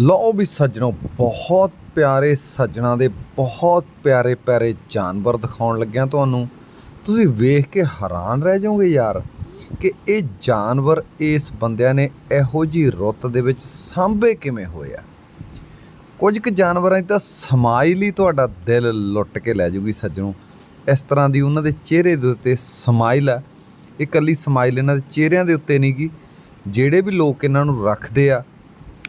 ਲਓ ਵੀ ਸੱਜਣੋ, ਬਹੁਤ ਪਿਆਰੇ ਸੱਜਣਾ ਦੇ ਬਹੁਤ ਪਿਆਰੇ ਪਿਆਰੇ ਜਾਨਵਰ ਦਿਖਾਉਣ ਲੱਗਿਆ ਤੁਹਾਨੂੰ। ਤੁਸੀਂ ਵੇਖ ਕੇ ਹੈਰਾਨ ਰਹਿ ਜਾਓਗੇ ਯਾਰ ਕਿ ਇਹ ਜਾਨਵਰ ਇਸ ਬੰਦਿਆਂ ਨੇ ਇਹੋ ਜੀ ਰੁੱਤ ਦੇ ਵਿੱਚ ਸਾਂਭੇ ਕਿਵੇਂ ਹੋਏ ਆ। ਕੁਝ ਕੁ ਜਾਨਵਰਾਂ ਦੀ ਤਾਂ ਸਮਾਈਲ ਹੀ ਤੁਹਾਡਾ ਦਿਲ ਲੁੱਟ ਕੇ ਲੈ ਜਾਊਗੀ ਸੱਜਣੋ। ਇਸ ਤਰ੍ਹਾਂ ਦੀ ਉਹਨਾਂ ਦੇ ਚਿਹਰੇ ਦੇ ਉੱਤੇ ਸਮਾਈਲ ਆ। ਇਹ ਇਕੱਲੀ ਸਮਾਈਲ ਇਹਨਾਂ ਦੇ ਚਿਹਰਿਆਂ ਦੇ ਉੱਤੇ ਨਹੀਂ ਗੀ। ਜਿਹੜੇ ਵੀ ਲੋਕ ਇਹਨਾਂ ਨੂੰ ਰੱਖਦੇ ਆ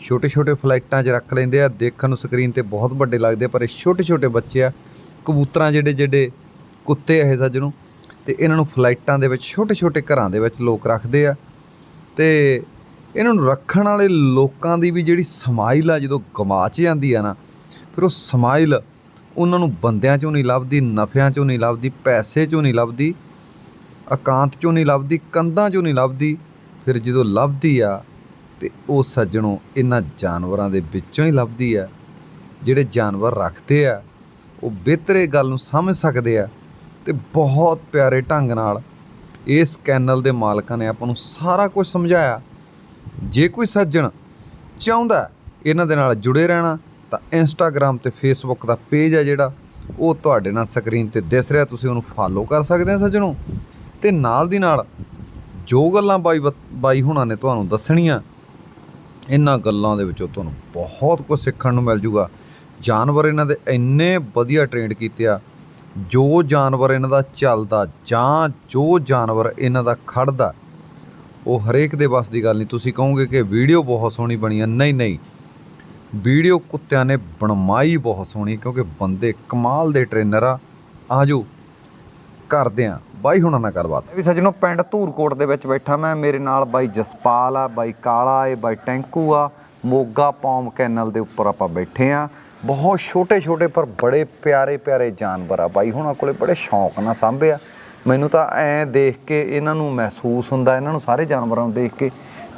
ਛੋਟੇ ਛੋਟੇ ਫਲਾਈਟਾਂ 'ਚ ਰੱਖ ਲੈਂਦੇ ਆ। ਦੇਖਣ ਨੂੰ ਸਕਰੀਨ ਤੇ ਬਹੁਤ ਵੱਡੇ ਲੱਗਦੇ ਆ, ਪਰ ਇਹ ਛੋਟੇ ਛੋਟੇ ਬੱਚੇ ਆ। ਕਬੂਤਰਾਂ ਜਿਹੜੇ ਜਿਹੜੇ ਕੁੱਤੇ ਆ ਇਹ ਸੱਜਣੋ ਤੇ ਇਹਨਾਂ ਨੂੰ ਫਲਾਈਟਾਂ ਦੇ ਵਿੱਚ ਛੋਟੇ ਛੋਟੇ ਘਰਾਂ ਦੇ ਵਿੱਚ ਲੋਕ ਰੱਖਦੇ ਆ। ਤੇ ਇਹਨਾਂ ਨੂੰ ਰੱਖਣ ਵਾਲੇ ਲੋਕਾਂ ਦੀ ਵੀ ਜਿਹੜੀ ਸਮਾਈਲ ਆ, ਜਦੋਂ ਗਮਾਚ ਜਾਂਦੀ ਆ ਨਾ, ਫਿਰ ਉਹ ਸਮਾਈਲ ਉਹਨਾਂ ਨੂੰ ਬੰਦਿਆਂ 'ਚੋਂ ਨਹੀਂ ਲੱਭਦੀ, ਨਫਿਆਂ 'ਚੋਂ ਨਹੀਂ ਲੱਭਦੀ, ਪੈਸੇ 'ਚੋਂ ਨਹੀਂ ਲੱਭਦੀ, ਇਕਾਂਤ 'ਚੋਂ ਨਹੀਂ ਲੱਭਦੀ, ਕੰਧਾਂ 'ਚੋਂ ਨਹੀਂ ਲੱਭਦੀ। ਫਿਰ ਜਦੋਂ ਲੱਭਦੀ ਆ ਤੇ ਉਹ ਸੱਜਣੋਂ ਇਹਨਾਂ ਜਾਨਵਰਾਂ ਦੇ ਵਿੱਚੋਂ ਹੀ ਲੱਭਦੀ ਆ। ਜਿਹੜੇ ਜਾਨਵਰ ਰੱਖਦੇ ਆ, ਉਹ ਬਿਹਤਰੇ ਗੱਲ ਨੂੰ ਸਮਝ ਸਕਦੇ ਆ ਤੇ ਬਹੁਤ ਪਿਆਰੇ ਢੰਗ ਨਾਲ ਇਸ ਕੈਨਲ ਦੇ ਮਾਲਕਾਂ ਨੇ ਆਪਾਂ ਨੂੰ ਸਾਰਾ ਕੁਝ ਸਮਝਾਇਆ। ਜੇ ਕੋਈ ਸੱਜਣ ਚਾਹੁੰਦਾ ਇਹਨਾਂ ਦੇ ਨਾਲ ਜੁੜੇ ਰਹਿਣਾ, ਤਾਂ ਇੰਸਟਾਗ੍ਰam ਤੇ ਫੇਸਬੁੱਕ ਦਾ ਪੇਜ ਆ ਜਿਹੜਾ, ਉਹ ਤੁਹਾਡੇ ਨਾਲ ਸਕਰੀਨ ਤੇ ਦਿਸ ਰਿਹਾ, ਤੁਸੀਂ ਉਹਨੂੰ ਫਾਲੋ ਕਰ ਸਕਦੇ ਆ ਸੱਜਣੋ। ਤੇ ਨਾਲ ਦੀ ਨਾਲ ਜੋ ਗੱਲਾਂ ਬਾਈ ਬਤ- ਬਾਈ ਹੁਣਾਂ ਨੇ ਤੁਹਾਨੂੰ ਦੱਸਣੀਆਂ ਇਹਨਾਂ ਗੱਲਾਂ ਦੇ ਵਿੱਚੋਂ ਤੁਹਾਨੂੰ ਬਹੁਤ ਕੁਝ ਸਿੱਖਣ ਨੂੰ ਮਿਲ ਜੂਗਾ। ਜਾਨਵਰ ਇਹਨਾਂ ਦੇ ਇੰਨੇ ਵਧੀਆ ਟ੍ਰੇਨਡ ਕੀਤੇ ਆ। ਜੋ ਜਾਨਵਰ ਇਹਨਾਂ ਦਾ ਚੱਲਦਾ ਜਾਂ ਜੋ ਜਾਨਵਰ ਇਹਨਾਂ ਦਾ ਖੜਦਾ, ਉਹ ਹਰੇਕ ਦੇ ਵੱਸ ਦੀ ਗੱਲ ਨਹੀਂ। ਤੁਸੀਂ ਕਹੋਗੇ ਕਿ ਵੀਡੀਓ ਬਹੁਤ ਸੋਹਣੀ ਬਣੀ ਆ। ਨਹੀਂ ਨਹੀਂ। ਵੀਡੀਓ ਕੁੱਤਿਆਂ ਨੇ ਬਣਵਾਈ ਬਹੁਤ ਸੋਹਣੀ ਕਿਉਂਕਿ ਬੰਦੇ ਕਮਾਲ ਦੇ ਟ੍ਰੇਨਰ ਆ। ਆਜੋ, ਕਰਦੇ ਆ। ਬਾਈ ਹੁਣਾਂ ਨਾਲ ਗੱਲਬਾਤ। ਵੀ ਸੱਜਣੋ, ਪਿੰਡ ਧੂਰਕੋਟ ਦੇ ਵਿੱਚ ਬੈਠਾ ਮੈਂ, ਮੇਰੇ ਨਾਲ ਬਾਈ ਜਸਪਾਲ ਆ, ਬਾਈ ਕਾਲਾ ਏ ਬਾਈ ਟੈਂਕੂ ਆ। ਮੋਗਾ ਪੌਮ ਕੈਨਲ ਦੇ ਉੱਪਰ ਆਪਾਂ ਬੈਠੇ ਆ। ਬਹੁਤ ਛੋਟੇ ਛੋਟੇ ਪਰ ਬੜੇ ਪਿਆਰੇ ਪਿਆਰੇ ਜਾਨਵਰ ਆ ਬਾਈ, ਹੁਣਾਂ ਕੋਲੇ ਬੜੇ ਸ਼ੌਂਕ ਨਾਲ ਸਾਂਭੇ ਆ। ਮੈਨੂੰ ਤਾਂ ਐ ਦੇਖ ਕੇ ਇਹਨਾਂ ਨੂੰ ਮਹਿਸੂਸ ਹੁੰਦਾ, ਇਹਨਾਂ ਨੂੰ ਸਾਰੇ ਜਾਨਵਰਾਂ ਨੂੰ ਦੇਖ ਕੇ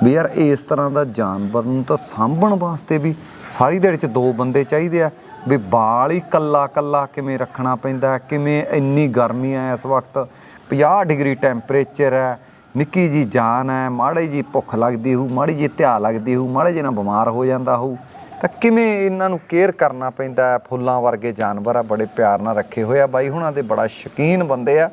ਵੀ ਯਾਰ ਇਸ ਤਰ੍ਹਾਂ ਦਾ ਜਾਨਵਰ ਨੂੰ ਤਾਂ ਸਾਂਭਣ ਵਾਸਤੇ ਵੀ ਸਾਰੀ ਦਿਹਾੜੀ 'ਚ ਦੋ ਬੰਦੇ ਚਾਹੀਦੇ ਆ। ਵੀ ਬਾਲ ਹੀ ਕੱਲਾ ਕੱਲਾ ਕਿਵੇਂ ਰੱਖਣਾ ਪੈਂਦਾ, ਕਿਵੇਂ ਇੰਨੀ ਗਰਮੀ ਆ ਇਸ ਵਕਤ। 50 ਡਿਗਰੀ ਟੈਂਪਰੇਚਰ ਹੈ, ਨਿੱਕੀ ਜੀ ਜਾਨ ਹੈ, ਮਾੜੀ ਜੀ ਭੁੱਖ ਲੱਗਦੀ ਹੋਊ, ਮਾੜੀ ਜੀ ਧਿਆ ਲੱਗਦੀ ਹੋਊ, ਮਾੜੇ ਜਿਹੇ ਨਾਲ ਬਿਮਾਰ ਹੋ ਜਾਂਦਾ ਹੋਊ। ਤਾਂ ਕਿਵੇਂ ਇਹਨਾਂ ਨੂੰ ਕੇਅਰ ਕਰਨਾ ਪੈਂਦਾ ਫੁੱਲਾਂ ਵਰਗੇ ਜਾਨਵਰ ਆ, ਬੜੇ ਪਿਆਰ ਨਾਲ ਰੱਖੇ ਹੋਏ ਆ। ਬਾਈ, ਹੁਣਾਂ ਦੇ ਬੜਾ ਸ਼ੌਕੀਨ ਬੰਦੇ ਆ।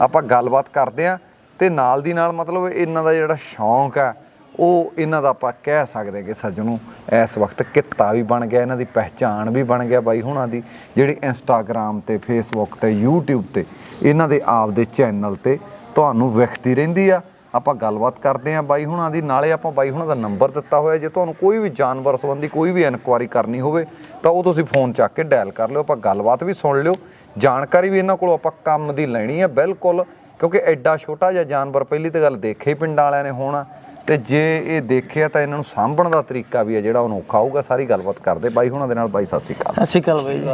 ਆਪਾਂ ਗੱਲਬਾਤ ਕਰਦੇ ਆ ਤੇ ਨਾਲ ਦੀ ਨਾਲ ਮਤਲਬ ਇਹਨਾਂ ਦਾ ਜਿਹੜਾ ਸ਼ੌਂਕ ਆ ਉਹ ਇਹਨਾਂ ਦਾ ਆਪਾਂ ਕਹਿ ਸਕਦੇ ਕਿ ਸੱਜਣੋਂ, ਇਸ ਵਕਤ ਕਿੱਤਾ ਵੀ ਬਣ ਗਿਆ, ਇਹਨਾਂ ਦੀ ਪਹਿਚਾਣ ਵੀ ਬਣ ਗਿਆ ਬਾਈ ਹੁਣਾਂ ਦੀ, ਜਿਹੜੀ ਇੰਸਟਾਗ੍ਰam ਤੇ ਫੇਸਬੁੱਕ ਤੇ, YouTube ਤੇ, ਇਹਨਾਂ ਦੇ ਆਪ ਦੇ ਚੈਨਲ ਤੇ ਤੁਹਾਨੂੰ ਵਿਖਦੀ ਰਹਿੰਦੀ ਆ। ਆਪਾਂ ਗੱਲਬਾਤ ਕਰਦੇ ਆ ਬਾਈ ਹੁਣਾਂ ਦੀ, ਨਾਲੇ ਆਪਾਂ ਬਾਈ ਹੁਣਾਂ ਦਾ ਨੰਬਰ ਦਿੱਤਾ ਹੋਇਆ, ਜੇ ਤੁਹਾਨੂੰ ਕੋਈ ਵੀ ਜਾਨਵਰ ਸੰਬੰਧੀ ਕੋਈ ਵੀ ਇਨਕੁਆਇਰੀ ਕਰਨੀ ਹੋਵੇ, ਤਾਂ ਉਹ ਤੁਸੀਂ ਫੋਨ ਚੱਕ ਕੇ ਡਾਇਲ ਕਰ ਲਿਓ, ਆਪਾਂ ਗੱਲਬਾਤ ਵੀ ਸੁਣ ਲਿਓ। ਜਾਣਕਾਰੀ ਵੀ ਇਹਨਾਂ ਕੋਲੋਂ ਆਪਾਂ ਕੰਮ ਦੀ ਲੈਣੀ ਹੈ ਬਿਲਕੁਲ, ਕਿਉਂਕਿ ਐਡਾ ਛੋਟਾ ਜਿਹਾ ਜਾਨਵਰ ਪਹਿਲੀ ਤਾਂ ਗੱਲ ਦੇਖੇ ਹੀ ਪਿੰਡਾਂ ਵਾਲਿਆਂ ਨੇ ਹੋਣਾ। ਤੇ ਜੇ ਇਹ ਦੇਖਿਆ ਤਾਂ ਇਹਨਾਂ ਨੂੰ ਸਾਂਭਣ ਦਾ ਤਰੀਕਾ ਵੀ ਹੈ ਜਿਹੜਾ ਉਹ ਔਖਾ ਹੋਊਗਾ, ਸਾਰੀ ਗੱਲਬਾਤ ਕਰਦੇ ਬਾਈ ਹੁਣਾਂ ਦੇ ਨਾਲ ਬਾਈ, ਸਤਿ ਸ਼੍ਰੀ ਅਕਾਲ ਸਤਿ ਸ਼੍ਰੀ ਅਕਾਲ ਬਾਈ ਜੀ।